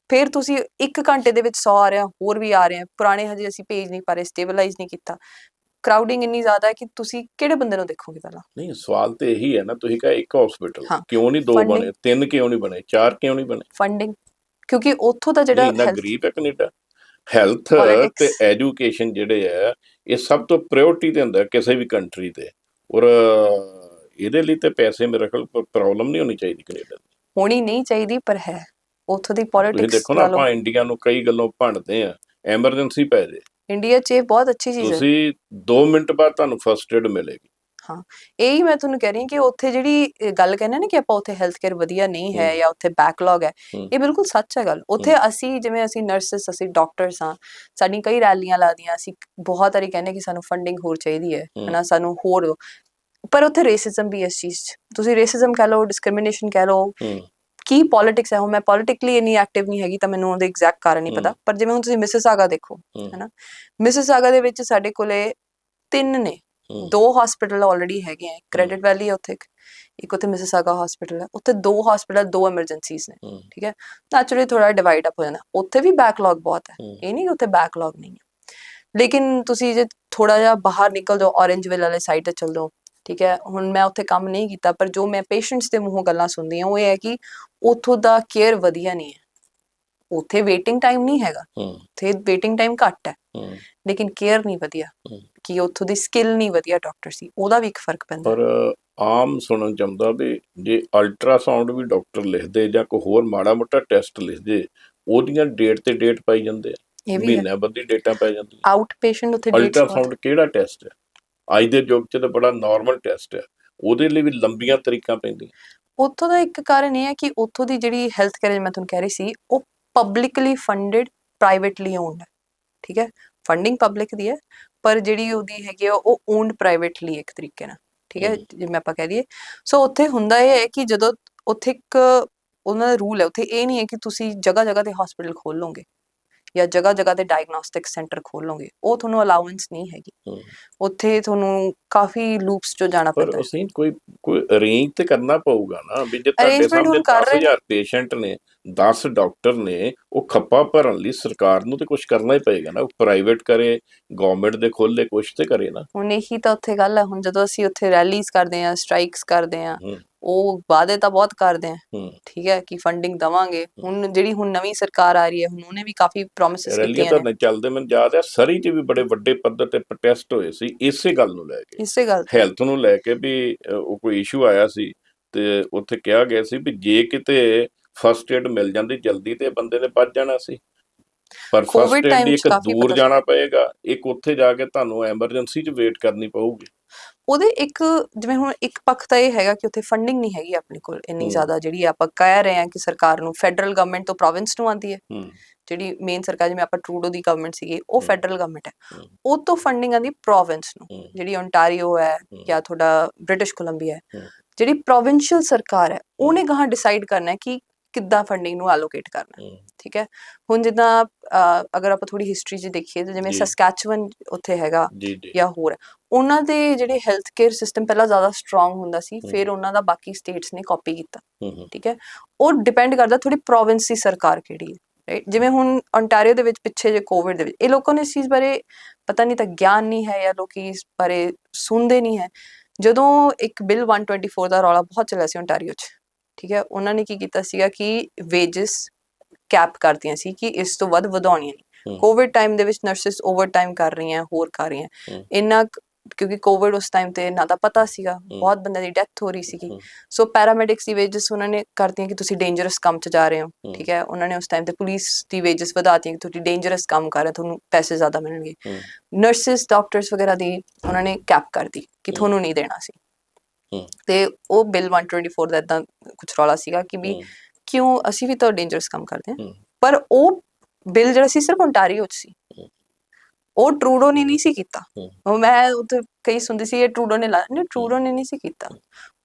ਫਿਰ ਤੁਸੀਂ 1 ਘੰਟੇ ਦੇ ਵਿੱਚ 100 ਆ ਰਿਹਾ ਹੋਰ ਵੀ ਆ ਰਹੇ ਆ ਪੁਰਾਣੇ ਹਜੇ ਅਸੀਂ ਭੇਜ ਨਹੀਂ ਪਾ ਰਹੇ ਸਟੇਬਲਾਈਜ਼ ਨਹੀਂ ਕੀਤਾ। ਕਰਾਊਡਿੰਗ ਇੰਨੀ ਜ਼ਿਆਦਾ ਹੈ ਕਿ ਤੁਸੀਂ ਕਿਹੜੇ ਬੰਦੇ ਨੂੰ ਦੇਖੋਗੇ ਪਹਿਲਾਂ? ਨਹੀਂ ਸਵਾਲ ਤੇ ਇਹੀ ਹੈ ਨਾ ਤੁਸੀਂ ਕਹੇ ਇੱਕ ਹਸਪੀਟਲ ਹਾਂ। ਕਿਉਂ ਨਹੀਂ ਦੋ Funding. ਬਣੇ ਤਿੰਨ ਕਿਉਂ ਨਹੀਂ ਬਣੇ? ਚਾਰ ਕਿਉਂ ਨਹੀਂ ਬਣੇ? ਫੰਡਿੰਗ ਕਿਉਂਕਿ ਉੱਥੋਂ ਦਾ ਜਿਹੜਾ ਇੰਨਾ health- ਗਰੀਬ ਹੈ ਕੈਨੇਡਾ। Health Politics. ਤੇ ਐਜੂਕੇਸ਼ਨ ਜਿਹੜੇ ਆ ਇਹ ਸਭ ਤੋਂ ਪ੍ਰਾਇੋਰਟੀ ਤੇ ਹੁੰਦਾ ਕਿਸੇ ਵੀ ਕੰਟਰੀ ਤੇ। ਔਰ ਇਹਦੇ ਲਈ ਤੇ ਪੈਸੇ ਮੇਰੇ ਕੋਲ ਪ੍ਰੋਬਲਮ ਨਹੀਂ ਹੋਣੀ ਚਾਹੀਦੀ ਕੈਨੇਡਾ ਦੀ। ਹੋਣੀ ਨਹੀਂ ਚਾਹੀਦੀ ਪਰ ਹੈ। ਉੱਥੋਂ ਦੀ ਤੁਸੀਂ ਪੋਲਿਟਿਕਸ ਦੇਖੋ ਨਾ ਆਪਾਂ ਇੰਡੀਆ ਨੂੰ ਕਈ ਗੱਲੋਂ ਭੰਡਦੇ ਆ ਐਮਰਜੈਂਸੀ ਪੈ ਜੇ। ਇੰਡੀਆ 'ਚ ਇਹ ਬਹੁਤ ਅੱਛੀ ਚੀਜ਼ ਹੈ ਤੁਸੀਂ 2 ਮਿੰਟ ਬਾਅਦ ਤੁਹਾਨੂੰ ਫਰਸਟ ਏਡ ਮਿਲੇਗੀ ਇਹੀ ਮੈਂ ਤੁਹਾਨੂੰ ਕਹਿ ਰਹੀ ਹਾਂ ਕਿ ਉੱਥੇ ਜਿਹੜੀ ਗੱਲ ਕਹਿੰਦੇ ਨੇ ਕਿ ਆਪਾਂ ਉੱਥੇ ਹੈਲਥ ਕੇਅਰ ਵਧੀਆ ਨਹੀਂ ਹੈ। ਜਾਂ ਉੱਥੇ ਬੈਕਲੌਗ ਹੈ। ਇਹ ਬਿਲਕੁਲ ਸੱਚ ਹੈ ਗੱਲ ਉੱਥੇ ਅਸੀਂ ਜਿਵੇਂ ਅਸੀਂ ਨਰਸਸ ਅਸੀਂ ਡਾਕਟਰਸ ਹਾਂ ਸਾਡੀ ਕਈ ਰੈਲੀਆਂ ਲਾਦੀਆਂ ਅਸੀਂ ਬਹੁਤ ਵਾਰੀ ਕਹਿੰਦੇ ਕਿ ਸਾਨੂੰ ਫੰਡਿੰਗ ਹੋਰ ਚਾਹੀਦੀ ਹੈ। ਹਨਾ ਸਾਨੂੰ ਹੋਰ। ਪਰ ਉੱਥੇ ਰੇਸਿਜ਼ਮ ਵੀ ਹੈ ਇਸ ਚੀਜ਼ 'ਚ ਤੁਸੀਂ ਰੇਸਿਜ਼ਮ ਕਹਿ ਲਓ ਡਿਸਕ੍ਰਿਮੀਨੇਸ਼ਨ ਕਹਿ ਲਓ ਹੂੰ ਕੀ ਪੋਲਿਟਿਕਸ ਹੈ ਹੁਣ ਮੈਂ ਪੋਲਿਟਿਕਲੀ ਇੰਨੀ ਐਕਟਿਵ ਨਹੀਂ ਹੈਗੀ ਤਾਂ ਮੈਨੂੰ ਉਹਦੇ ਐਗਜ਼ੈਕਟ ਕਾਰਨ ਨਹੀਂ ਪਤਾ। ਪਰ ਜਿਵੇਂ ਹੁਣ ਤੁਸੀਂ ਮਿਸਿਸਾਗਾ ਦੇਖੋ ਹੂੰ। ਹਨਾ? ਮਿਸਿਸਾਗਾ ਦੇ ਵਿੱਚ ਸਾਡੇ ਕੋਲੇ ਤਿੰਨ ਨੇ। ਦੋ ਹਸਪੀਟਲ ਆਲਰੇਡੀ ਹੈਗੇ ਆ। ਕ੍ਰੈਡਿਟ ਵੈਲੀ ਹੈ। ਉੱਥੇ ਇੱਕ। ਉੱਥੇ ਮਿਸਿਸਾਗਾ ਹਸਪੀਟਲ ਹੈ। ਉੱਥੇ ਦੋ ਹਸਪੀਟਲ ਦੋ ਐਮਰਜੈਂਸੀਜ਼ ਨੇ। ਠੀਕ ਹੈ? ਨੈਚੁਰਲੀ ਥੋੜਾ ਡਿਵਾਈਡ ਅਪ ਹੋ ਜਾਂਦਾ। ਉੱਥੇ ਵੀ ਬੈਕਲੌਗ ਬਹੁਤ ਹੈ। ਇਹ ਨਹੀਂ ਉੱਥੇ ਬੈਕਲੌਗ ਨਹੀਂ ਹੈ। ਲੇਕਿਨ ਤੁਸੀਂ ਜੇ ਥੋੜਾ ਜਿਹਾ ਬਾਹਰ ਨਿਕਲ ਜਾਓ ਔਰੇਂਜ ਵਿਲ ਵਾਲੇ ਸਾਈਡ ਤੇ ਚੱਲ ਜਾਓ ਠੀਕ ਹੈ ਹੁਣ ਮੈਂ ਉੱਥੇ ਕੰਮ ਨਹੀਂ ਕੀਤਾ ਪਰ ਜੋ ਮੈਂ ਪੇਸ਼ੈਂਟਸ ਦੇ ਮੂੰਹੋਂ ਗੱਲਾਂ ਸੁਣਦੀ ਹਾਂ ਉਹ ਇਹ ਹੈ ਕਿ ਉੱਥੋਂ ਦਾ ਕੇਅਰ ਵਧੀਆ ਨਹੀਂ ਹੈ। ਉੱਥੇ ਵੇਟਿੰਗ ਟਾਈਮ ਨਹੀਂ ਹੈਗਾ। ਉੱਥੇ ਵੇਟਿੰਗ ਟਾਈਮ ਘੱਟ ਹੈ। ਲੇਕਿਨ ਕੇਅਰ ਨਹੀਂ ਵਧੀਆ। ਕਿ ਉੱਥੋਂ ਦੀ ਸਕਿੱਲ ਨਹੀਂ ਵਧੀਆ ਡਾਕਟਰ ਸੀ ਉਹਦਾ ਵੀ ਇੱਕ ਫ਼ਰਕ ਪੈਂਦਾ। ਪਰ ਆਮ ਸੁਣਨ ਚ ਆਉਂਦਾ ਵੀ ਜੇ ਅਲਟਰਾਸਾਊਂਡ ਵੀ ਡਾਕਟਰ ਲਿਖਦੇ ਜਾਂ ਕੋਈ ਹੋਰ ਮਾੜਾ ਮੋਟਾ ਟੈਸਟ ਲਿਖਦੇ ਉਹਦੀਆਂ ਡੇਟ ਤੇ ਡੇਟ ਪਾਈ ਜਾਂਦੇ ਆ। ਮਹੀਨਾ ਬੱਧੀ ਡੇਟਾਂ ਪੈ ਜਾਂਦੀਆਂ। ਆਊਟ ਪੇਸ਼ੈਂਟ ਉੱਥੇ ਡੇਟਸ ਅਲਟਰਾਸਾਊਂਡ ਕਿਹੜਾ ਟੈਸਟ ਹੈ? ਅੱਜ ਦੇ ਯੁੱਗ 'ਚ ਤਾਂ ਬੜਾ ਨਾਰਮਲ ਟੈਸਟ ਹੈ ਉਹਦੇ ਲਈ ਵੀ ਲੰਬੀਆਂ ਤਰੀਕਾਂ ਪੈਂਦੀਆਂ। ਉੱਥੋਂ ਦਾ ਇੱਕ ਕਾਰਨ ਇਹ ਹੈ ਕਿ ਉੱਥੋਂ ਦੀ ਜਿਹੜੀ ਹੈਲਥ ਕੇਅਰ ਮੈਂ ਤੁਹਾਨੂੰ ਕਹਿ ਰਹੀ ਸੀ ਉਹ ਪਬਲਿਕਲੀ ਫੰਡਡ ਪ੍ਰਾਈਵੇਟਲੀ ਓਨਡ ਹੈ ਠੀਕ ਹੈ? ਫੰਡਿੰਗ ਪਬਲਿਕ ਦੀ ਹੈ ਪਰ ਜਿਹੜੀ ਉਹਦੀ ਹੈਗੀ ਆ ਉਹ ਓਨਡ ਪ੍ਰਾਈਵੇਟਲੀ ਇੱਕ ਤਰੀਕੇ ਨਾਲ। ਠੀਕ ਹੈ। ਜਿਵੇਂ ਆਪਾਂ ਕਹਿ ਦਈਏ। ਸੋ ਉੱਥੇ ਹੁੰਦਾ ਇਹ ਹੈ ਕਿ ਜਦੋਂ ਉੱਥੇ ਇੱਕ ਉਹਨਾਂ ਦਾ ਰੂਲ ਹੈ ਉੱਥੇ ਇਹ ਨਹੀਂ ਹੈ ਕਿ ਤੁਸੀਂ ਜਗ੍ਹਾ ਜਗ੍ਹਾ ਤੇ ਹਸਪੀਟਲ ਖੋਲ ਲਓਗੇ। ਜਾਂ ਜਗ੍ਹਾ ਜਗ੍ਹਾ ਤੇ ਡਾਇਗਨੋਸਟਿਕ ਸੈਂਟਰ ਖੋਲ ਲਓਗੇ ਉਹ ਤੁਹਾਨੂੰ ਅਲਾਉੈਂਸ ਨਹੀਂ ਹੈਗੀ। ਉੱਥੇ ਤੁਹਾਨੂੰ ਕਾਫੀ ਲੂਪਸ ਚੋਂ ਜਾਣਾ ਪਰ ਪੈਂਦਾ ਹੈ। ਅਸੀਂ ਕੋਈ ਕੋਈ ਅਰੇਂਜ ਤੇ ਕਰਨਾ ਪਊਗਾ ਨਾ ਵੀ ਜੇ ਤੁਹਾਡੇ ਸਾਹਮਣੇ ਹੁਣ ਕਰ ਰਹੇ ਨੇ। 10000 ਪੇਸ਼ੈਂਟ ਨੇ 10 ਡਾਕਟਰ ਨੇ ਉਹ ਖੱਪਾ ਭਰਨ ਲਈ ਸਰਕਾਰ ਨੂੰ ਤੇ ਕੁਝ ਕਰਨਾ ਹੀ ਪਏਗਾ ਨਾ ਪ੍ਰਾਈਵੇਟ ਕਰੇ ਗਵਰਨਮੈਂਟ ਦੇ ਖੋਲੇ ਕੁਝ ਤੇ ਕਰੇ ਨਾ ਹੁਣ ਇਹੀ ਤਾਂ ਉੱਥੇ ਗੱਲ ਹੈ ਹੁਣ ਜਦੋਂ ਅਸੀਂ ਉੱਥੇ ਰੈਲੀਜ਼ ਕਰਦੇ ਆ ਸਟ੍ਰਾਈਕਸ ਕਰਦੇ ਆ ਉਹ ਵਾਅਦੇ ਤਾਂ ਬਹੁਤ ਕਰਦੇ ਆ। ਠੀਕ ਹੈ ਕਿ ਫੰਡਿੰਗ ਦਵਾਂਗੇ। ਹੁਣ ਜਿਹੜੀ ਹੁਣ ਨਵੀਂ ਸਰਕਾਰ ਆ ਰਹੀ ਹੈ ਹੁਣ ਉਹਨੇ ਵੀ ਕਾਫੀ ਪ੍ਰੋਮਿਸਸ ਰੈਲੀਆਂ ਕੀਤੀਆਂ ਤਾਂ ਨੇ। ਨਹੀਂ ਚੱਲਦੇ ਮੈਨੂੰ ਯਾਦ ਹੈ ਸਰੀ 'ਚ ਵੀ ਬੜੇ ਵੱਡੇ ਪੱਧਰ ਤੇ ਪ੍ਰੋਟੈਸਟ ਹੋਏ ਸੀ ਇਸੇ ਗੱਲ ਨੂੰ ਲੈ ਕੇ। ਇਸੇ ਗੱਲ ਹੈਲਥ ਨੂੰ ਲੈ ਕੇ ਵੀ ਉਹ ਕੋਈ ਇਸ਼ੂ ਆਇਆ ਸੀ ਤੇ ਉੱਥੇ ਕਿਹਾ ਗਿਆ ਸੀ ਵੀ ਜੇ ਕਿਤੇ ਫਸਟ ਏਡ ਮਿਲ ਜਾਂਦੀ ਜਲਦੀ ਤੇ ਬੰਦੇ ਨੇ ਬਚ ਜਾਣਾ ਸੀ। ਪਰ ਫਸਟ ਏਡ ਇੱਕ ਦੂਰ ਜਾਣਾ ਪਏਗਾ ਇੱਕ ਉੱਥੇ ਜਾ ਕੇ ਤੁਹਾਨੂੰ ਐਮਰਜੈਂਸੀ 'ਚ ਵੇਟ ਕਰਨੀ ਪਊਗੀ। ਉਹਦੇ ਇੱਕ ਜਿਵੇਂ ਹੁਣ ਇੱਕ ਪੱਖ ਤਾਂ ਇਹ ਹੈਗਾ ਕਿ ਉੱਥੇ ਫੰਡਿੰਗ ਨਹੀਂ ਹੈਗੀ ਆਪਣੇ ਕੋਲ ਇੰਨੀ। ਜ਼ਿਆਦਾ ਜਿਹੜੀ ਆਪਾਂ ਕਹਿ ਰਹੇ ਹਾਂ ਕਿ ਸਰਕਾਰ ਨੂੰ ਫੈਡਰਲ ਗਵਰਨਮੈਂਟ ਤੋਂ ਪ੍ਰੋਵਿੰਸ ਨੂੰ ਆਉਂਦੀ ਹੈ ਜਿਹੜੀ ਮੇਨ ਸਰਕਾਰ ਜਿਵੇਂ ਆਪਾਂ ਟਰੂਡੋ ਦੀ ਗਵਰਨਮੈਂਟ ਸੀਗੀ ਉਹ। ਫੈਡਰਲ ਗਵਰਨਮੈਂਟ ਹੈ। ਉਹ ਤੋਂ ਫੰਡਿੰਗ ਆਉਂਦੀ ਪ੍ਰੋਵਿੰਸ ਨੂੰ ਜਿਹੜੀ ਓਨਟਾਰੀਓ ਹੈ। ਜਾਂ ਤੁਹਾਡਾ ਬ੍ਰਿਟਿਸ਼ ਕੋਲੰਬੀਆ ਹੈ। ਜਿਹੜੀ ਪ੍ਰੋਵਿੰਸ਼ੀਅਲ ਸਰਕਾਰ ਹੈ ਉਹਨੇ ਕਹਾਂ ਡਿਸਾਈਡ ਕਰਨਾ ਹੈ ਕਿ ਕਿੱਦਾਂ ਫੰਡਿੰਗ ਨੂੰ ਐਲੋਕੇਟ ਕਰਨਾ ਠੀਕ ਹੈ? ਹੁਣ ਜਿੱਦਾਂ ਅਗਰ ਆਪਾਂ ਥੋੜੀ ਹਿਸਟਰੀ 'ਚ ਦੇਖੀਏ ਤਾਂ ਜਿਵੇਂ ਜੀ। ਸਸਕੈਚੁਅਨ ਉੱਥੇ ਹੈਗਾ ਜੀ ਜੀ। ਜਾਂ ਹੋਰ ਉਹਨਾਂ ਦੇ ਜਿਹੜੇ ਹੈਲਥ ਕੇਅਰ ਸਿਸਟਮ ਪਹਿਲਾਂ ਜ਼ਿਆਦਾ ਸਟਰੋਂਗ ਹੁੰਦਾ ਸੀ। ਫਿਰ ਉਹਨਾਂ ਦਾ ਬਾਕੀ ਸਟੇਟਸ ਨੇ ਕਾਪੀ ਕੀਤਾ ਠੀਕ ਹੈ? ਉਹ ਡਿਪੈਂਡ ਕਰਦਾ ਥੋੜੀ ਪ੍ਰੋਵਿੰਸ ਦੀ ਸਰਕਾਰ ਕਿਹੜੀ ਹੈ ਰਾਈਟ ਜਿਵੇਂ ਹੁਣ ontario ਦੇ ਵਿੱਚ ਪਿੱਛੇ ਜੇ ਕੋਵਿਡ ਦੇ ਵਿੱਚ ਇਹ ਲੋਕਾਂ ਨੂੰ ਇਸ ਚੀਜ਼ ਬਾਰੇ ਪਤਾ ਨਹੀਂ ਤਾਂ ਗਿਆਨ ਨਹੀਂ ਹੈ ਜਾਂ ਲੋਕੀ ਇਸ ਬਾਰੇ ਸੁਣਦੇ ਨਹੀਂ ਹੈ। ਜਦੋਂ ਇੱਕ ਬਿੱਲ 124 ਦਾ ਰੌਲਾ ਬਹੁਤ ਚੱਲਿਆ ਸੀ ontario 'ਚ ਠੀਕ ਹੈ ਉਹਨਾਂ ਨੇ ਕੀ ਕੀਤਾ ਸੀਗਾ ਕਿ ਵੇਜਸ ਕੈਪ ਕਰਤੀਆਂ ਸੀ ਕਿ ਇਸ ਤੋਂ ਵੱਧ ਵਧਾਉਣੀਆਂ ਨਹੀਂ। ਕੋਵਿਡ ਟਾਈਮ ਦੇ ਵਿੱਚ ਨਰਸਿਸ ਓਵਰਟਾਈਮ ਕਰ ਰਹੀਆਂ ਹੋਰ ਕਰ ਰਹੀਆਂ। ਇੰਨਾ ਕਿਉਂਕਿ ਕੋਵਿਡ ਉਸ ਟਾਈਮ ਤੇ ਨਾ ਤਾਂ ਪਤਾ ਸੀਗਾ ਬਹੁਤ ਬੰਦਿਆਂ ਦੀ ਡੈਥ ਹੋ ਰਹੀ ਸੀਗੀ। ਸੋ ਪੈਰਾਮੈਡਿਕਸ ਦੀ ਵੇਜਸ ਉਹਨਾਂ ਨੇ ਕਰਤੀਆਂ ਕਿ ਤੁਸੀਂ ਡੇਂਜਰਸ ਕੰਮ 'ਚ ਜਾ ਰਹੇ ਹੋ। ਠੀਕ ਹੈ ਉਹਨਾਂ ਨੇ ਉਸ ਟਾਈਮ ਤੇ ਪੁਲਿਸ ਦੀ ਵੇਜਸ ਵਧਾਤੀਆਂ ਕਿ ਤੁਸੀਂ ਡੇਂਜਰਸ ਕੰਮ ਕਰ ਰਹੇ ਹੋ ਤੁਹਾਨੂੰ ਪੈਸੇ ਜ਼ਿਆਦਾ ਮਿਲਣਗੇ। ਨਰਸਿਸ ਡਾਕਟਰਸ ਵਗੈਰਾ ਦੀ ਉਹਨਾਂ ਨੇ ਕੈਪ ਕਰਤੀ ਕਿ। ਤੁਹਾਨੂੰ ਨਹੀਂ ਦੇਣਾ ਸੀ। ਤੇ ਉਹ ਬਿੱਲ 124 ਦਾ ਇਦਾਂ ਕੁਝ ਰੌਲਾ ਸੀਗਾ ਕਿ ਵੀ ਕਿਉਂ ਅਸੀਂ ਵੀ ਤਾਂ ਡੇਂਜਰਸ ਕੰਮ ਕਰਦੇ ਹਾਂ। ਪਰ ਉਹ ਬਿੱਲ ਜਿਹੜਾ ਸੀ ਸਿਰਫ ontario 'ਚ ਸੀ। ਉਹ ਟਰੂਡੋ ਨੇ ਨਹੀਂ ਸੀ ਕੀਤਾ। ਉਹ ਮੈਂ ਉੱਥੇ ਕਈ ਸੁਣਦੀ ਸੀ ਇਹ ਟਰੂਡੋ ਨੇ ਲਾਇਆ ਨਹੀਂ ਟਰੂਡੋ ਨੇ ਨਹੀਂ ਸੀ ਕੀਤਾ।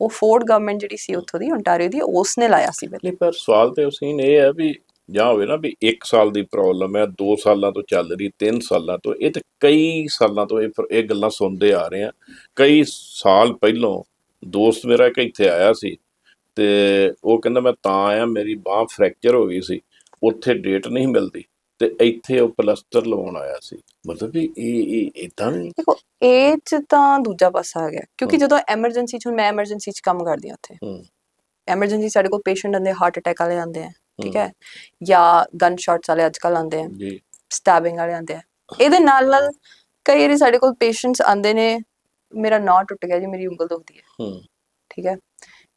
ਉਹ ਫੋਰਡ ਗਵਰਨਮੈਂਟ ਜਿਹੜੀ ਸੀ ਉੱਥੋਂ ਦੀ ontario ਦੀ ਉਸ ਨੇ ਲਾਇਆ ਸੀ ਬਿੱਲ। ਪਰ ਸਵਾਲ ਤੇ ਉਸੀਨ ਇਹ ਹੈ ਵੀ ਜਾਂ ਹੋਵੇ ਨਾ ਵੀ 1 ਸਾਲ ਦੀ ਪ੍ਰੋਬਲਮ ਹੈ 2 ਸਾਲਾਂ ਤੋਂ ਚੱਲ ਰਹੀ 3 ਸਾਲਾਂ ਤੋਂ ਇਹ ਤੇ ਕਈ ਸਾਲਾਂ ਤੋਂ ਇਹ ਇਹ ਗੱਲਾਂ ਸੁਣਦੇ ਆ ਰਹੇ ਆ। ਕਈ ਸਾਲ ਪਹਿਲਾਂ ਦੋਸਤ ਮੇਰਾ ਇੱਕ ਇੱਥੇ ਆਇਆ ਸੀ ਤੇ ਉਹ ਕਹਿੰਦਾ ਮੈਂ ਤਾਂ ਆਇਆ ਮੇਰੀ ਬਾਹ ਫ੍ਰੈਕਚਰ ਹੋ ਗਈ ਸੀ ਉੱਥੇ ਡੇਟ ਨਹੀਂ ਮਿਲਦੀ ਤੇ ਇੱਥੇ ਉਹ ਪਲਸਟਰ ਲਵਾਉਣ ਆਇਆ ਸੀ। ਮਤਲਬ ਵੀ ਇਹ ਇਹ ਇਦਾਂ ਨਹੀਂ? ਦੇਖੋ ਇਹ ਚ ਤਾਂ ਦੂਜਾ ਪਾਸਾ ਆ ਗਿਆ ਕਿਉਂਕਿ। ਜਦੋਂ ਐਮਰਜੈਂਸੀ ਚ ਹੁਣ ਮੈਂ ਐਮਰਜੈਂਸੀ ਚ ਕੰਮ ਕਰਦੀ ਹਾਂ ਉੱਥੇ। ਹੂੰ। ਐਮਰਜੈਂਸੀ ਸਾਡੇ ਕੋਲ ਪੇਸ਼ੈਂਟ ਆਉਂਦੇ ਹਾਰਟ ਅਟੈਕ ਵਾਲੇ ਆਉਂਦੇ ਆ ਠੀਕ। ਹੈ। ਜਾਂ ਗਨ ਸ਼ਾਟਸ ਵਾਲੇ ਅੱਜ ਕੱਲ ਆਉਂਦੇ ਆ ਜੀ। ਸਟੈਬਿੰਗ ਵਾਲੇ ਆਉਂਦੇ ਆ। ਇਹਦੇ ਨਾਲ ਨਾਲ ਕਈ ਵਾਰੀ ਸਾਡੇ ਕੋਲ ਪੇਸ਼ੈਂਟਸ ਆਉਂਦੇ ਨੇ ਮੇਰਾ ਨਾਹ ਟੁੱਟ ਗਿਆ ਜੀ ਮੇਰੀ ਉਂਗਲ ਦੁਖਦੀ ਹੈ। ਹੂੰ। ਠੀਕ ਹੈ?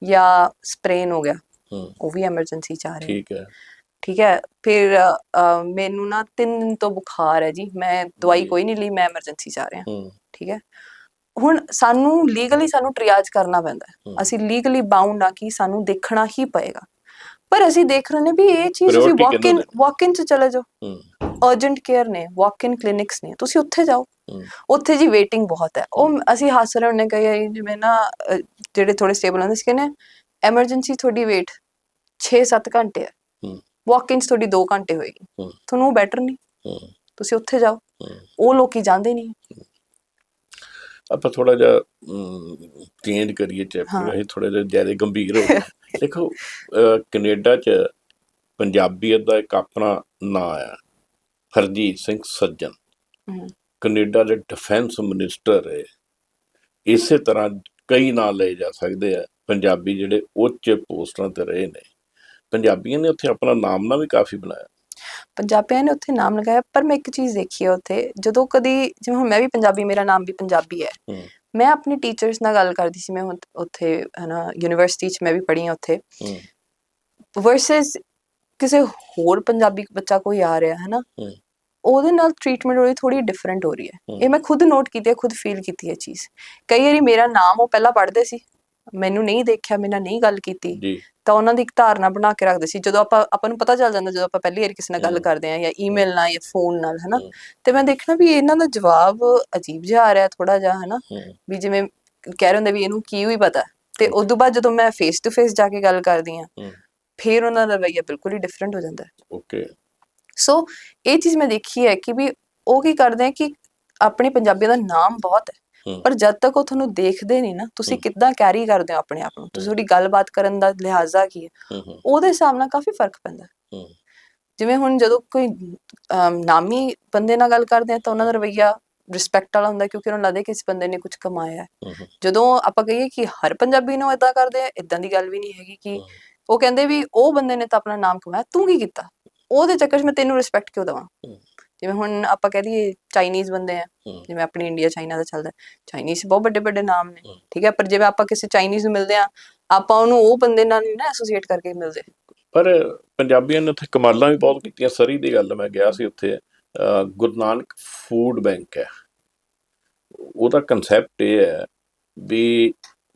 ਜਾਂ ਸਪਰੇਨ ਹੋ ਗਿਆ। ਹੂੰ। ਉਹ ਵੀ ਐਮਰਜੈਂਸੀ ਚ ਆ ਰਿਹਾ। ਠੀਕ ਹੈ। ਠੀਕ ਹੈ? ਫਿਰ ਅ, ਮੈਨੂੰ ਨਾ 3 ਦਿਨ ਤੋਂ ਬੁਖਾਰ ਹੈ ਜੀ। ਮੈਂ ਦਵਾਈ ਜੀ। ਕੋਈ ਨਹੀਂ ਲਈ ਮੈਂ ਐਮਰਜੈਂਸੀ ਚ ਆ ਰਿਹਾ। ਹੂੰ। ਠੀਕ ਹੈ? ਹੁਣ ਸਾਨੂੰ ਲੀਗਲੀ ਸਾਨੂੰ ਟ੍ਰਿਆਜ ਕਰਨਾ ਪੈਂਦਾ ਹੈ। ਹਮ। ਅਸੀਂ ਲੀਗਲੀ ਬਾਉਂਡ ਆ ਕਿ ਸਾਨੂੰ ਦੇਖਣਾ ਹੀ ਪਏਗਾ। ਪਰ ਅਸੀਂ ਦੇਖ ਰਹੇ ਨੇ ਵੀ ਇਹ ਚੀਜ਼ ਤੁਸੀਂ Priority ਵਾਕ ਇਨ ਕਿਹਨੂੰ ਵਾਕ ਇਨ ਚ ਚਲੇ ਜਾਓ। ਹੂੰ। ਅਰਜੈਂਟ ਕੇਅਰ ਨੇ ਵਾਕ ਇਨ ਕਲੀਨਿਕਸ ਨੇ। ਤੁਸੀਂ ਉੱਥੇ ਜਾਓ। ਉੱਥੇ ਜੀ ਵੇਟਿੰਗ ਬਹੁਤ ਹੈ। ਉਹ ਅਸੀਂ ਹੱਸ ਰਹੇ ਹੁੰਨੇ ਕਈ ਵਾਰੀ ਜਿਵੇਂ ਨਾ ਅ, ਜਿਹੜੇ ਥੋੜੇ ਸਟੇਬਲ ਹੁੰਦੇ ਸੀ ਕਹਿੰਦੇ ਐਮਰਜੈਂਸੀ ਤੁਹਾਡੀ ਵੇਟ 6-7 ਘੰਟੇ ਹੈ। ਹੂੰ। ਵਾਕ ਇਨ ਤੁਹਾਡੀ 2 ਘੰਟੇ ਹੋਏਗੀ। ਹੂੰ। ਤੁਹਾਨੂੰ ਬੈਟਰ ਨਹੀਂ। ਹੂੰ। ਤੁਸੀਂ ਉੱਥੇ ਜਾਓ। ਹੂੰ। ਉਹ ਲੋਕੀ ਜਾਂਦੇ ਨਹੀਂ ਆਪਾਂ ਥੋੜਾ ਜਿਹਾ ਚੇਂਜ ਕਰੀਏ ਚੈਪਟਰ ਹਾਂ। ਅਸੀਂ ਥੋੜਾ ਜਿਹਾ ਜ਼ਿਆਦਾ ਗੰਭੀਰ ਹੋ ਗਏ ਦੇਖੋ ਅਹ, ਕੈਨੇਡਾ ਚ ਪੰਜਾਬੀਅਤ ਦਾ ਇੱਕ ਆਪਣਾ ਨਾਂ ਆ। ਹਰਜੀਤ ਸਿੰਘ ਸੱਜਣ। ਹਮ। ਕੈਨੇਡਾ ਦੇ ਡਿਫੈਂਸ ਮਿਨਿਸਟਰ ਹੈ। ਇਸੇ ਤਰ੍ਹਾਂ ਕਈ ਨਾਂ ਲਏ ਜਾ ਸਕਦੇ ਆ ਪੰਜਾਬੀ ਜਿਹੜੇ ਉੱਚ ਪੋਸਟਾਂ ਤੇ ਰਹੇ ਨੇ। ਪੰਜਾਬੀਆਂ ਨੇ ਉੱਥੇ ਆਪਣਾ ਨਾਮ ਨਾ ਵੀ ਕਾਫੀ ਬਣਾਇਆ। ਪੰਜਾਬੀਆਂ ਨੇ ਉੱਥੇ ਨਾਮ ਲਗਾਇਆ ਪਰ ਮੈਂ ਇੱਕ ਚੀਜ਼ ਦੇਖੀ ਹੈ ਉੱਥੇ ਜਦੋਂ ਕਦੀ ਜਿਵੇਂ ਹੁਣ ਮੈਂ ਵੀ ਪੰਜਾਬੀ ਮੇਰਾ ਨਾਮ ਵੀ ਪੰਜਾਬੀ ਹੈ। ਮੈਂ ਆਪਣੀ ਟੀਚਰਸ ਨਾਲ ਗੱਲ ਕਰਦੀ ਸੀ ਮੈਂ ਉੱਥੇ ਹਨਾ ਯੂਨੀਵਰਸਿਟੀ 'ਚ ਮੈਂ ਵੀ ਪੜ੍ਹੀ ਹਾਂ ਉੱਥੇ। ਵਰਸਸ ਕਿਸੇ ਹੋਰ ਪੰਜਾਬੀ ਬੱਚਾ ਕੋਈ ਆ ਰਿਹਾ ਹੈ। ਨਾ। ਉਹਦੇ ਨਾਲ ਟ੍ਰੀਟਮੈਂਟ ਉਹਦੀ ਥੋੜੀ ਡਿਫਰੈਂਟ ਹੋ ਰਹੀ ਹੈ। ਇਹ ਮੈਂ ਖੁਦ ਨੋਟ ਕੀਤੀ ਹੈ ਖੁਦ ਫੀਲ ਕੀਤੀ ਹੈ ਚੀਜ਼। ਕਈ ਵਾਰੀ ਮੇਰਾ ਨਾਮ ਉਹ ਪਹਿਲਾਂ ਪੜ੍ਹਦੇ ਸੀ ਮੈਨੂੰ ਨਹੀਂ ਦੇਖਿਆ ਮੇਰੇ ਨਾਲ ਨਹੀਂ ਗੱਲ ਕੀਤੀ। ਤਾਂ ਉਹਨਾਂ ਦੀ ਇੱਕ ਧਾਰਨਾ ਬਣਾ ਕੇ ਰੱਖਦੇ ਸੀ ਜਦੋਂ ਆਪਾਂ ਆਪਾਂ ਨੂੰ ਪਤਾ ਚੱਲ ਜਾਂਦਾ ਜਦੋਂ ਆਪਾਂ ਪਹਿਲੀ ਵਾਰ ਕਿਸੇ ਨਾਲ ਗੱਲ। ਕਰਦੇ ਆ ਜਾਂ ਈਮੇਲ ਨਾਲ ਜਾਂ ਫੋਨ ਨਾਲ ਹਨਾ। ਤੇ ਮੈਂ ਦੇਖਣਾ ਵੀ ਇਹਨਾਂ ਦਾ ਜਵਾਬ ਅਜੀਬ ਜਿਹਾ ਆ ਰਿਹਾ ਥੋੜਾ ਜਿਹਾ ਹਨਾ? ਵੀ ਜਿਵੇਂ ਕਹਿ ਰਹੇ ਹੁੰਦੇ ਵੀ ਇਹਨੂੰ ਕੀ ਹੀ ਪਤਾ। ਤੇ ਉਸ ਤੋਂ ਬਾਅਦ ਜਦੋਂ ਮੈਂ ਫੇਸ ਟੂ ਫੇਸ ਜਾ ਕੇ ਗੱਲ ਕਰਦੀ ਆ। ਫਿਰ ਉਹਨਾਂ ਦਾ ਰਵੱਈਆ ਬਿਲਕੁਲ ਹੀ ਡਿਫਰੈਂਟ ਹੋ ਜਾਂਦਾ ਹੈ। ਓਕੇ ਸੋ ਇਹ ਚੀਜ਼ ਮੈਂ ਦੇਖੀ ਹੈ ਕਿ ਵੀ ਉਹ ਕੀ ਕਰਦੇ ਆ ਕਿ ਆਪਣੇ ਪੰਜਾਬੀਆਂ ਦਾ ਨਾਮ ਬਹੁਤ ਹੈ। ਪਰ ਜਦ ਤੱਕ ਉਹ ਤੁਹਾਨੂੰ ਦੇਖਦੇ ਨਹੀਂ ਨਾ ਤੁਸੀਂ। ਕਿੱਦਾਂ ਕੈਰੀ ਕਰਦੇ ਹੋ ਆਪਣੇ ਆਪ ਨੂੰ? ਤੁਸੀਂ ਤੁਹਾਡੀ ਗੱਲਬਾਤ ਕਰਨ ਦਾ ਲਿਹਾਜ਼ਾ ਕੀ ਹੈ? ਉਹਦੇ ਹਿਸਾਬ ਨਾਲ ਕਾਫੀ ਫ਼ਰਕ ਪੈਂਦਾ। ਜਿਵੇਂ ਹੁਣ ਜਦੋਂ ਕੋਈ ਨਾਮੀ ਬੰਦੇ ਨਾਲ ਗੱਲ ਕਰਦੇ ਆ ਤਾਂ ਉਹਨਾਂ ਦਾ ਰਵੱਈਆ ਰਿਸਪੈਕਟ ਵਾਲਾ ਹੁੰਦਾ ਕਿਉਂਕਿ ਉਹਨਾਂ ਨੂੰ ਲੱਗਦਾ ਕਿ ਇਸ ਬੰਦੇ ਨੇ ਕੁਝ ਕਮਾਇਆ ਹੈ। ਜਦੋਂ ਆਪਾਂ ਕਹੀਏ ਕਿ ਹਰ ਪੰਜਾਬੀ ਨੂੰ ਇਦਾਂ ਕਰਦੇ ਆ ਇਦਾਂ ਦੀ ਗੱਲ ਵੀ ਨਹੀਂ ਹੈਗੀ ਕਿ। ਉਹ ਕਹਿੰਦੇ ਵੀ ਉਹ ਬੰਦੇ ਨੇ ਤਾਂ ਆਪਣਾ ਨਾਮ ਕਮਾਇਆ ਤੂੰ ਕੀ ਕੀਤਾ? ਉਹਦੇ ਚੱਕਰ 'ਚ ਮੈਂ ਤੈਨੂੰ ਰਿਸਪੈਕਟ ਕਿਉਂ ਦੇਵਾਂ। ਜਿਵੇਂ ਹੁਣ ਆਪਾਂ ਕਹਿ ਦਈਏ ਚਾਈਨੀਜ਼ ਬੰਦੇ ਆ ਜਿਵੇਂ ਆਪਣੀ ਇੰਡੀਆ ਚਾਈਨਾ ਦਾ ਚੱਲਦਾ ਚਾਈਨੀਜ਼ ਬਹੁਤ ਵੱਡੇ ਵੱਡੇ ਨਾਮ ਨੇ। ਠੀਕ ਹੈ ਪਰ ਜਿਵੇਂ ਆਪਾਂ ਕਿਸੇ ਚਾਈਨੀਜ਼ ਨੂੰ ਮਿਲਦੇ ਆ ਆਪਾਂ ਉਹਨੂੰ ਉਹ ਬੰਦੇ ਨਾਲ ਨਹੀਂ ਨਾ ਐਸੋਸੀਏਟ ਕਰਕੇ ਮਿਲਦੇ। ਪਰ ਪੰਜਾਬੀਆਂ ਨੇ ਉੱਥੇ ਕਮਾਲਾਂ ਵੀ ਬਹੁਤ ਕੀਤੀਆਂ ਸਰੀ ਦੀ ਗੱਲ ਮੈਂ ਗਿਆ ਸੀ ਉੱਥੇ ਗੁਰੂ ਨਾਨਕ ਫੂਡ ਬੈਂਕ ਹੈ। ਉਹਦਾ ਕਨਸੈਪਟ ਇਹ ਹੈ ਵੀ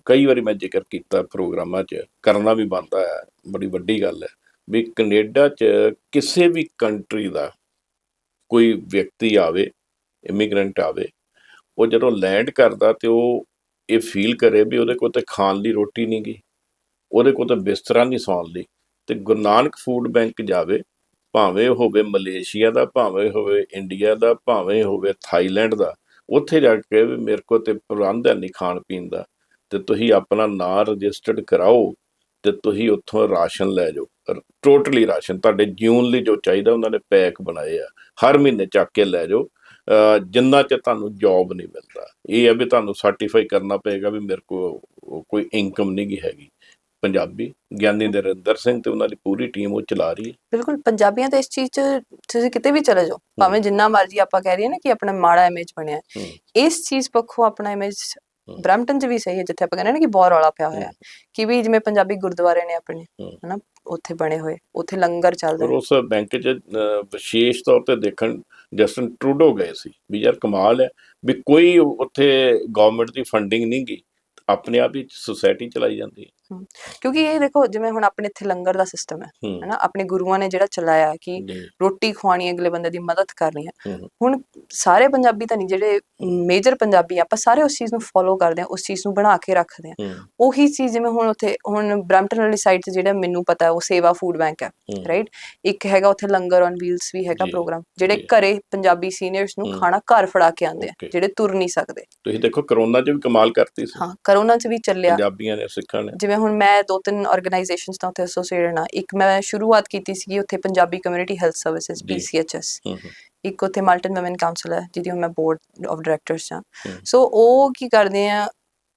ਕਈ ਵਾਰੀ ਮੈਂ ਜ਼ਿਕਰ ਕੀਤਾ ਪ੍ਰੋਗਰਾਮਾਂ 'ਚ ਕਰਨਾ ਵੀ ਬਣਦਾ ਹੈ ਬੜੀ ਵੱਡੀ ਗੱਲ ਹੈ। ਵੀ ਕੈਨੇਡਾ 'ਚ ਕਿਸੇ ਵੀ ਕੰਟਰੀ ਦਾ ਕੋਈ ਵਿਅਕਤੀ ਆਵੇ ਇਮੀਗ੍ਰੈਂਟ ਆਵੇ, ਉਹ ਜਦੋਂ ਲੈਂਡ ਕਰਦਾ ਤੇ ਉਹ ਇਹ ਫੀਲ ਕਰੇ ਵੀ ਉਹਦੇ ਕੋਲ ਤੇ ਖਾਣ ਲਈ ਰੋਟੀ ਨਹੀਂ ਗੀ, ਉਹਦੇ ਕੋਲ ਤਾਂ ਬਿਸਤਰਾ ਨਹੀਂ ਸੌਣ ਲਈ ਤੇ ਗੁਰੂ ਨਾਨਕ ਫੂਡ ਬੈਂਕ ਜਾਵੇ, ਭਾਵੇਂ ਹੋਵੇ ਮਲੇਸ਼ੀਆ ਦਾ, ਭਾਵੇਂ ਹੋਵੇ ਇੰਡੀਆ ਦਾ, ਭਾਵੇਂ ਹੋਵੇ ਥਾਈਲੈਂਡ ਦਾ, ਉੱਥੇ ਜਾ ਕੇ ਵੀ ਮੇਰੇ ਕੋਲ ਤੇ ਪ੍ਰਬੰਧ ਹੈ ਨਹੀਂ ਖਾਣ ਪੀਣ ਦਾ, ਤੇ ਤੁਸੀਂ ਆਪਣਾ ਨਾਂ ਰਜਿਸਟਰਡ ਕਰਾਓ ਤੇ ਤੁਸੀਂ ਉੱਥੋਂ ਰਾਸ਼ਨ ਲੈ ਜਾਓ। ਟੋਟਲੀ ਰਾਸ਼ਨ ਤੁਹਾਡੇ ਜੀਵਨ ਲਈ ਜੋ ਚਾਹੀਦਾ ਉਹਨਾਂ ਨੇ ਪੈਕ ਬਣਾਏ ਆ। ਹਰ ਮਹੀਨੇ ਚੱਕ ਕੇ ਲੈ ਜਾਓ। ਜਿੰਨਾ ਚ ਤੁਹਾਨੂੰ ਜੌਬ ਨਹੀਂ ਮਿਲਦਾ। ਇਹ ਹੈ ਵੀ ਤੁਹਾਨੂੰ ਸਰਟੀਫਾਈ ਕਰਨਾ ਪਏਗਾ ਵੀ ਮੇਰੇ ਕੋ ਕੋਈ ਇਨਕਮ ਨਹੀਂ ਗੀ ਹੈਗੀ। ਪੰਜਾਬੀ ਗਿਆਨੀ ਨਰਿੰਦਰ ਸਿੰਘ ਤੇ ਉਹਨਾਂ ਦੀ ਪੂਰੀ ਟੀਮ ਉਹ ਚਲਾ ਰਹੀ ਹੈ। ਬਿਲਕੁਲ ਪੰਜਾਬੀਆਂ ਤਾਂ ਇਸ ਚੀਜ਼ 'ਚ ਤੁਸੀਂ ਕਿਤੇ ਵੀ ਚਲੇ ਜਾਓ। ਭਾਵੇਂ ਜਿੰਨਾ ਮਰਜ਼ੀ ਆਪਾਂ ਕਹਿ ਰਹੀਏ ਨਾ ਕਿ ਆਪਣਾ ਮਾੜਾ ਇਮੇਜ ਬਣਿਆ। ਇਸ ਚੀਜ਼ ਪੱਖੋਂ ਆਪਣਾ ਇਮੇਜ। ਬ੍ਰੈਂਪਟਨ 'ਚ ਵੀ ਸਹੀ ਹੈ ਜਿੱਥੇ ਆਪਾਂ ਕਹਿੰਦੇ ਨਾ ਕਿ ਬਹੁਤ ਰੌਲਾ ਪਿਆ ਹੋਇਆ ਹੈ। ਕਿ ਵੀ ਜਿਵੇਂ ਪੰਜਾਬੀ ਗੁਰਦੁਆਰੇ ਨੇ ਆਪਣੇ। ਹਨਾ ਉੱਥੇ ਬਣੇ ਹੋਏ ਉੱਥੇ ਲੰਗਰ ਚੱਲਦੇ ਨੇ। ਉਸ ਬੈਂਕ 'ਚ ਵਿਸ਼ੇਸ਼ ਤੌਰ ਤੇ ਦੇਖਣ ਜਸਟਨ ਟਰੂਡੋ ਗਏ ਸੀ ਵੀ ਯਾਰ ਕਮਾਲ ਹੈ ਵੀ ਕੋਈ ਉੱਥੇ ਗਵਰਨਮੈਂਟ ਦੀ ਫੰਡਿੰਗ ਨਹੀਂ ਗਈ ਆਪਣੇ ਆਪ ਹੀ ਸੁਸਾਇਟੀ ਚਲਾਈ ਜਾਂਦੀ ਹੈ। ਕਿਉਂਕਿ ਇਹ ਦੇਖੋ ਜਿਵੇਂ ਹੁਣ ਆਪਣੇ ਇੱਥੇ ਲੰਗਰ ਦਾ ਸਿਸਟਮ ਹੈ ਹਨਾ ਆਪਣੇ ਗੁਰੂਆਂ ਨੇ ਜਿਹੜਾ ਚਲਾਇਆ ਕਿ ਰੋਟੀ ਖਵਾਣੀ ਅਗਲੇ ਬੰਦੇ ਦੀ ਮਦਦ ਕਰਨੀ ਹੈ। ਹੁਣ ਸਾਰੇ ਪੰਜਾਬੀ ਤਾਂ ਨਹੀਂ ਜਿਹੜੇ ਮੇਜਰ ਪੰਜਾਬੀ ਆਪਾਂ ਸਾਰੇ ਉਸ ਚੀਜ਼ ਨੂੰ ਫੋਲੋ ਕਰਦੇ ਆ ਉਸ ਚੀਜ਼ ਨੂੰ ਬਣਾ ਕੇ ਰੱਖਦੇ ਆ ਉਹੀ ਚੀਜ਼ ਜਿਵੇਂ ਹੁਣ ਉੱਥੇ ਹੁਣ ਬ੍ਰੈਂਪਟਨ ਵਾਲੀ ਸਾਈਡ ਤੇ ਜਿਹੜਾ ਮੈਨੂੰ ਪਤਾ ਹੈ ਉਹ ਸੇਵਾ ਫੂਡ ਬੈਂਕ ਹੈ। ਰਾਈਟ ਇੱਕ ਹੈਗਾ ਉੱਥੇ ਲੰਗਰ ਔਨ ਵੀਲਸ ਵੀ ਹੈਗਾ ਪ੍ਰੋਗਰਾਮ ਜਿਹੜੇ। ਘਰੇ ਪੰਜਾਬੀ ਸੀਨੀਅਰਸ ਨੂੰ। ਖਾਣਾ ਘਰ ਫੜਾ ਕੇ ਆਉਂਦੇ ਆ. ਜਿਹੜੇ ਤੁਰ ਨਹੀਂ ਸਕਦੇ। ਤੁਸੀਂ ਦੇਖੋ ਕਰੋਨਾ 'ਚ ਵੀ ਕਮਾਲ ਕਰਤੀ ਸੀ। ਹਾਂ ਕਰੋਨਾ 'ਚ ਵੀ ਚੱਲਿਆ। ਪੰਜਾਬੀਆਂ ਨੇ ਸਿੱਖਾਂ ਨੇ। ਜਿਵੇਂ ਹੁਣ ਮੈਂ ਦੋ ਤਿੰਨ ਆਰਗੇਨਾਈਜੇਸ਼ਨਸ ਨਾਲ ਉੱਥੇ ਐਸੋਸੀਏਟਡ ਹਾਂ। ਇੱਕ ਮੈਂ ਸ਼ੁਰੂਆਤ ਕੀਤੀ ਸੀਗੀ ਉੱਥੇ Punjabi community health services. PCHS ਇੱਕ ਉੱਥੇ ਮਲਟਨ ਵੂਮਨ ਕਾਉਂਸਲ ਹੈ ਜਿਹਦੀ ਹੁਣ ਮੈਂ ਬੋਰਡ ਆਫ ਡਾਇਰੈਕਟਰਸ ਹਾਂ। ਸੋ ਉਹ ਕੀ ਕਰਦੇ ਆ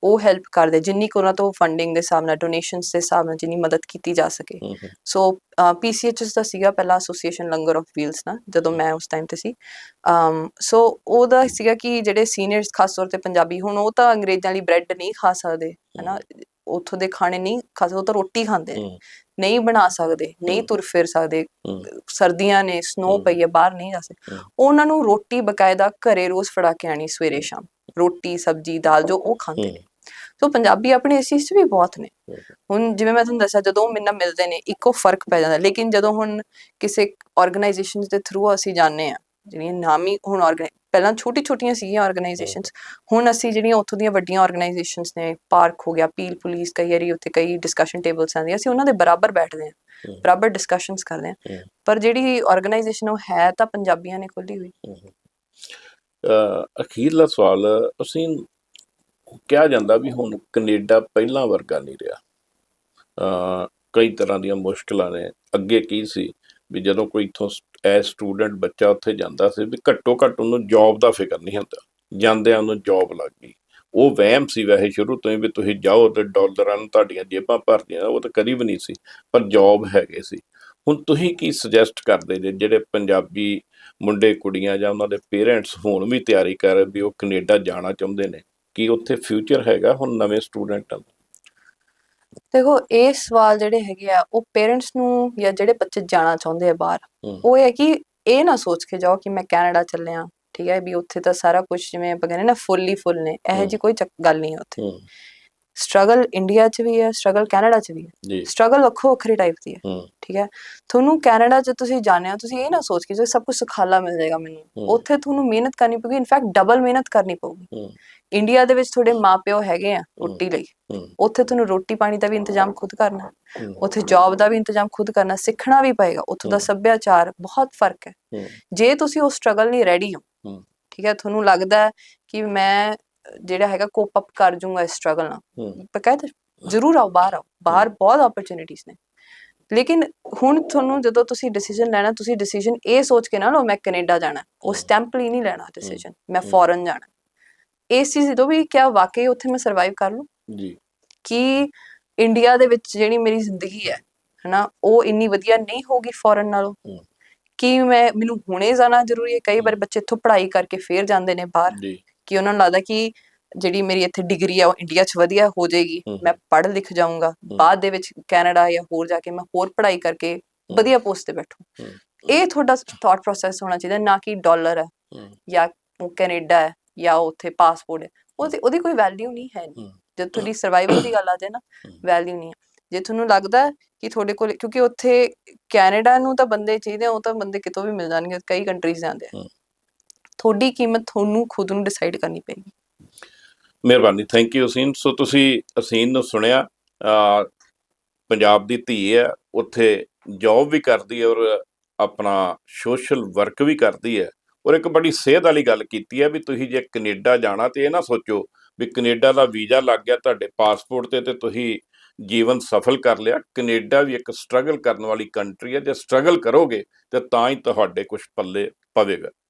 ਉਹ ਹੈਲਪ ਕਰਦੇ ਜਿੰਨੀ ਕੁ ਉਹਨਾਂ ਤੋਂ ਫੰਡਿੰਗ ਦੇ ਹਿਸਾਬ ਨਾਲ ਡੋਨੇਸ਼ਨਸ ਦੇ ਹਿਸਾਬ ਨਾਲ ਜਿੰਨੀ ਮਦਦ ਕੀਤੀ ਜਾ ਸਕੇ। ਸੋ ਪੀਸੀਐਚਐਸ ਦਾ ਸੀਗਾ ਪਹਿਲਾ ਐਸੋਸੀਏਸ਼ਨ ਲੰਗਰ ਆਫ ਵੀਲਸ ਨਾ ਜਦੋਂ ਮੈਂ ਉਸ ਟਾਈਮ ਤੇ ਸੀ। ਅਮ ਸੋ ਉਹਦਾ ਸੀਗਾ ਕਿ ਜਿਹੜੇ ਸੀਨੀਅਰਸ ਖਾਸ ਤੌਰ ਤੇ ਪੰਜਾਬੀ ਹੁਣ ਉਹ ਤਾਂ ਅੰਗਰੇਜ਼ਾਂ ਵਾਲੀ ਬ੍ਰੈਡ ਨਹੀਂ ਖਾ ਸਕਦੇ ਹਨਾ? ਉੱਥੋਂ ਦੇ ਖਾਣੇ ਨਹੀਂ ਖਾ ਸਕਦੇ ਉਹ ਤਾਂ ਰੋਟੀ ਖਾਂਦੇ ਨੇ। ਨਹੀਂ ਬਣਾ ਸਕਦੇ ਨਹੀਂ। ਤੁਰ ਫਿਰ ਸਕਦੇ। ਸਰਦੀਆਂ ਨੇ ਸਨੋ। ਪਈ ਹੈ ਬਾਹਰ ਨਹੀਂ ਜਾ ਸਕਦੇ। ਉਹਨਾਂ ਨੂੰ ਰੋਟੀ ਬਕਾਇਦਾ ਘਰੇ ਰੋਜ਼ ਫੜਾ ਕੇ ਆਣੀ ਸਵੇਰੇ ਸ਼ਾਮ। ਰੋਟੀ ਸਬਜੀ ਦਾਲ ਜੋ ਉਹ ਖਾਂਦੇ ਨੇ। ਸੋ ਪੰਜਾਬੀ ਆਪਣੇ ਇਸ ਚੀਜ਼ 'ਚ ਵੀ ਬਹੁਤ ਨੇ। ਹੁਣ ਜਿਵੇਂ ਮੈਂ ਤੁਹਾਨੂੰ ਦੱਸਿਆ ਜਦੋਂ ਮੇਰੇ ਨਾਲ ਮਿਲਦੇ ਨੇ ਇੱਕੋ ਫ਼ਰਕ ਪੈ ਜਾਂਦਾ। ਲੇਕਿਨ ਜਦੋਂ ਹੁਣ ਕਿਸੇ ਆਰਗੇਨਾਈਜੇਸ਼ਨਸ ਦੇ ਥਰੂ ਅਸੀਂ ਜਾਂਦੇ ਆ ਜਿਹੜੀਆਂ ਨਾਮੀ ਹੁਣ ਪਹਿਲਾਂ ਛੋਟੀ ਛੋਟੀਆਂ ਸੀਗੀਆਂ ਆਰਗੇਨਾਈਜੇਸ਼ਨਸ ਹੁਣ ਅਸੀਂ ਜਿਹੜੀਆਂ ਉੱਥੋਂ ਦੀਆਂ ਵੱਡੀਆਂ ਆਰਗੇਨਾਈਜੇਸ਼ਨਸ ਨੇ ਪਾਰਕ ਹੋ ਗਿਆ ਪੀਲ ਪੁਲਿਸ ਕਈ ਵਾਰੀ ਉੱਥੇ ਕਈ ਡਿਸਕਸ਼ਨ ਟੇਬਲਸ ਆਉਂਦੀਆਂ ਅਸੀਂ ਉਹਨਾਂ ਦੇ ਬਰਾਬਰ ਬੈਠਦੇ ਆ ਹਮ। ਬਰਾਬਰ ਡਿਸਕਸ਼ਨਸ ਕਰਦੇ ਆ ਹਮ। ਪਰ ਜਿਹੜੀ ਆਰਗੇਨਾਈਜੇਸ਼ਨ ਉਹ ਹੈ ਤਾਂ ਪੰਜਾਬੀਆਂ ਨੇ ਖੋਲੀ ਹੋਈ। ਅਖੀਰਲਾ ਸਵਾਲ ਅਸੀਂ ਕਿਹਾ ਜਾਂਦਾ ਵੀ ਹੁਣ ਕੈਨੇਡਾ ਪਹਿਲਾਂ ਵਰਗਾ ਨਹੀਂ ਰਿਹਾ। ਕਈ ਤਰ੍ਹਾਂ ਦੀਆਂ ਮੁਸ਼ਕਲਾਂ ਨੇ ਅੱਗੇ ਕੀ ਸੀ? ਵੀ ਜਦੋਂ ਕੋਈ ਇਥੋਂ ਐਸ ਸਟੂਡੈਂਟ ਬੱਚਾ ਉੱਥੇ ਜਾਂਦਾ ਸੀ ਵੀ ਘੱਟੋ ਘੱਟ ਉਹਨੂੰ ਜੌਬ ਦਾ ਫਿਕਰ ਨਹੀਂ ਹੁੰਦਾ। ਜਾਂਦਿਆਂ ਉਹਨੂੰ ਜੌਬ ਲੱਗ ਗਈ। ਉਹ ਵਹਿਮ ਸੀ ਵੈਸੇ ਸ਼ੁਰੂ ਤੋਂ ਹੀ ਵੀ ਤੁਸੀਂ ਜਾਓ ਤੇ ਡਾਲਰਾਂ ਨੂੰ ਤੁਹਾਡੀਆਂ ਜੇਬਾਂ ਭਰਦੀਆਂ, ਉਹ ਤਾਂ ਕਦੀ ਵੀ ਨਹੀਂ ਸੀ, ਪਰ ਜੌਬ ਹੈਗੇ ਸੀ। ਹੁਣ ਤੁਸੀਂ ਕੀ ਸੁਜੈਸਟ ਕਰਦੇ ਜੇ ਜਿਹੜੇ ਪੰਜਾਬੀ ਮੁੰਡੇ, ਕੁੜੀਆਂ ਜਾਂ ਉਹਨਾਂ ਦੇ ਪੇਰੈਂਟਸ ਹੁਣ ਵੀ ਤਿਆਰੀ ਕਰ ਵੀ ਉਹ ਕੈਨੇਡਾ ਜਾਣਾ ਚਾਹੁੰਦੇ ਨੇ? ਕਿ ਉੱਥੇ ਫਿਊਚਰ ਹੈਗਾ ਹੁਣ ਨਵੇਂ ਸਟੂਡੈਂਟਾਂ ਦਾ ਦੇਖੋ ਇਹ ਸਵਾਲ ਜਿਹੜੇ ਹੈਗੇ ਆ ਉਹ ਪੇਰੈਂਟਸ ਨੂੰ ਜਾਂ ਜਿਹੜੇ ਬੱਚੇ ਜਾਣਾ ਚਾਹੁੰਦੇ ਆ ਬਾਹਰ। ਉਹ ਇਹ ਹੈ ਕਿ ਇਹ ਨਾ ਸੋਚ ਕੇ ਜਾਓ ਕਿ ਮੈਂ ਕੈਨੇਡਾ ਚੱਲਿਆ ਠੀਕ ਹੈ ਵੀ ਉੱਥੇ ਤਾਂ ਸਾਰਾ ਕੁਝ ਜਿਵੇਂ ਆਪਾਂ ਕਹਿੰਦੇ ਨਾ ਫੁੱਲੀ ਫੁੱਲ ਨੇ ਇਹੋ। ਜੀ ਕੋਈ ਗੱਲ ਨਹੀਂ ਉੱਥੇ। ਸਟਰਗਲ ਇੰਡੀਆ 'ਚ ਵੀ ਹੈ ਸਟਰਗਲ ਕੈਨੇਡਾ 'ਚ ਵੀ ਹੈ। ਸਟਰਗਲ ਵੱਖੋ ਵੱਖਰੀ ਟਾਈਪ ਦੀ ਹੈ ਠੀਕ ਹੈ। ਤੁਹਾਨੂੰ ਕੈਨੇਡਾ 'ਚ ਤੁਸੀਂ ਜਾਣਿਆ ਤੁਸੀਂ ਇਹ ਨਾ ਸੋਚ ਕੇ ਜੋ ਸਭ ਕੁਝ ਸੁਖਾਲਾ ਮਿਲ ਜਾਏਗਾ ਮੈਨੂੰ। ਉੱਥੇ ਤੁਹਾਨੂੰ ਮਿਹਨਤ ਕਰਨੀ ਪਊਗੀ ਇਨਫੈਕਟ ਡਬਲ ਮਿਹਨਤ ਕਰਨੀ ਪਊਗੀ। ਇੰਡੀਆ ਦੇ ਵਿੱਚ ਤੁਹਾਡੇ ਮਾਪਿਓ ਹੈਗੇ ਆ ਰੋਟੀ ਲਈ। ਉੱਥੇ ਤੁਹਾਨੂੰ ਰੋਟੀ ਪਾਣੀ ਦਾ ਵੀ ਇੰਤਜ਼ਾਮ ਖੁਦ ਕਰਨਾ। ਉੱਥੇ ਜੌਬ ਦਾ ਵੀ ਇੰਤਜ਼ਾਮ ਖੁਦ ਕਰਨਾ ਸਿੱਖਣਾ ਵੀ ਪਏਗਾ। ਉੱਥੋਂ ਦਾ ਸੱਭਿਆਚਾਰ ਬਹੁਤ ਫ਼ਰਕ ਹੈ। ਜੇ ਤੁਸੀਂ ਉਹ ਸਟਰਗਲ ਨਹੀਂ ਰੈਡੀ ਹੋ ਠੀਕ ਹੈ ਤੁਹਾਨੂੰ ਲੱਗਦਾ ਕਿ ਮੈਂ ਜਿਹੜਾ ਹੈਗਾ ਕੋਪ ਅਪ ਕਰ ਜਾਊਂਗਾ ਇਸ ਸਟਰਗਲ ਨਾਲ ਕਹਿ ਪਕਾਇਦ ਜ਼ਰੂਰ ਆਓ ਬਾਹਰ ਆਓ। ਬਾਹਰ ਬਹੁਤ ਓਪਰਚ्युनिटीज ਨੇ। ਲੇਕਿਨ ਹੁਣ ਤੁਹਾਨੂੰ ਜਦੋਂ ਤੁਸੀਂ ਡਿਸੀਜਨ ਲੈਣਾ ਤੁਸੀਂ ਡਿਸੀਜਨ ਇਹ ਸੋਚ ਕੇ ਨਾ ਲਓ ਮੈਂ ਕੈਨੇਡਾ ਜਾਣਾ। ਉਹ ਸਟੈਂਪ ਲਈ ਨਹੀਂ ਲੈਣਾ ਡਿਸੀਜਨ ਮੈਂ ਫੋਰਨ ਜਾਣਾ। ਇਸ ਚੀਜ਼ ਤੋਂ ਵੀ ਕਿਆ ਵਾਕਈ ਉੱਥੇ ਮੈਂ ਸਰਵਾਈਵ ਕਰ ਲੂੰ ਜੀ। ਕਿ ਇੰਡੀਆ ਦੇ ਵਿੱਚ ਜਿਹੜੀ ਮੇਰੀ ਜ਼ਿੰਦਗੀ ਹੈ ਹਨਾ ਉਹ ਇੰਨੀ ਵਧੀਆ ਨਹੀਂ ਹੋਗੀ ਫੋਰਨ ਨਾਲੋਂ। ਕਿ ਮੈਂ ਮੈਨੂੰ ਹੁਣੇ ਜਾਣਾ ਜ਼ਰੂਰੀ ਹੈ। ਕਈ ਵਾਰ ਬੱਚੇ ਇੱਥੋਂ ਪੜ੍ਹਾਈ ਕਰਕੇ ਫੇਰ ਜਾਂਦੇ ਨੇ ਬਾਹਰ। ਜੀ। ਕਿ ਉਹਨਾਂ ਨੂੰ ਲੱਗਦਾ ਕਿ ਜਿਹੜੀ ਮੇਰੀ ਇੱਥੇ ਡਿਗਰੀ ਹੈ ਉਹ ਇੰਡੀਆ 'ਚ ਵਧੀਆ ਹੋ ਜਾਏਗੀ। ਮੈਂ ਪੜ੍ਹ ਲਿਖ ਜਾਊਂਗਾ। ਬਾਅਦ ਦੇ ਵਿੱਚ ਕੈਨੇਡਾ ਜਾਂ ਹੋਰ ਜਾ ਕੇ ਮੈਂ ਹੋਰ ਪੜ੍ਹਾਈ ਕਰਕੇ ਵਧੀਆ ਪੋਸਟ ਤੇ ਬੈਠੂ। ਇਹ ਤੁਹਾਡਾ ਥਾਟ ਪ੍ਰੋਸੈਸ ਹੋਣਾ ਚਾਹੀਦਾ ਨਾ ਕਿ ਡਾਲਰ ਹੈ ਜਾਂ ਕੈਨੇਡਾ ਹੈ। ਜਾਂ ਉੱਥੇ ਪਾਸਪੋਰਟ ਹੈ ਉਹਦੀ ਉਹਦੀ ਕੋਈ ਵੈਲਿਊ ਨਹੀਂ ਹੈ। ਜਦ ਤੁਹਾਡੀ ਸਰਵਾਈਵਲ ਦੀ ਗੱਲ ਆ ਜਾਏ ਨਾ। ਵੈਲਿਊ ਨਹੀਂ ਜੇ ਤੁਹਾਨੂੰ ਲੱਗਦਾ ਕਿ ਤੁਹਾਡੇ ਕੋਲ ਕਿਉਂਕਿ ਉੱਥੇ ਕੈਨੇਡਾ ਨੂੰ ਤਾਂ ਬੰਦੇ ਚਾਹੀਦੇ ਉਹ ਤਾਂ ਬੰਦੇ ਕਿਤੋਂ ਵੀ ਮਿਲ ਜਾਣਗੇ ਕਈ ਕੰਟਰੀਜ਼ ਜਾਂਦੇ ਆ। ਤੁਹਾਡੀ ਕੀਮਤ ਤੁਹਾਨੂੰ ਖੁਦ ਨੂੰ ਡਿਸਾਈਡ ਕਰਨੀ ਪਏਗੀ ਮਿਹਰਬਾਨੀ ਥੈਂਕ ਯੂ ਅਸੀਨ ਸੋ ਤੁਸੀਂ ਅਸੀਨ ਨੂੰ ਸੁਣਿਆ ਪੰਜਾਬ ਦੀ ਧੀ ਹੈ ਉੱਥੇ ਜੌਬ ਵੀ ਕਰਦੀ ਹੈ ਔਰ ਆਪਣਾ ਸੋਸ਼ਲ ਵਰਕ ਵੀ ਕਰਦੀ ਹੈ। ਔਰ ਇੱਕ ਬੜੀ ਸੇਧ ਵਾਲੀ ਗੱਲ ਕੀਤੀ ਹੈ ਵੀ ਤੁਸੀਂ ਜੇ ਕੈਨੇਡਾ ਜਾਣਾ ਤੇ ਇਹ ਨਾ ਸੋਚੋ ਵੀ ਕੈਨੇਡਾ ਦਾ ਵੀਜ਼ਾ ਲੱਗ ਗਿਆ ਤੁਹਾਡੇ ਪਾਸਪੋਰਟ ਤੇ ਤੇ ਤੁਸੀਂ ਜੀਵਨ ਸਫਲ ਕਰ ਲਿਆ। ਕੈਨੇਡਾ ਵੀ ਇੱਕ ਸਟਰਗਲ ਕਰਨ ਵਾਲੀ ਕੰਟਰੀ ਹੈ। ਜੇ ਸਟਰਗਲ ਕਰੋਗੇ ਤੇ ਤਾਂ ਹੀ ਤੁਹਾਡੇ ਕੁਝ ਪੱਲੇ ਪਵੇਗਾ।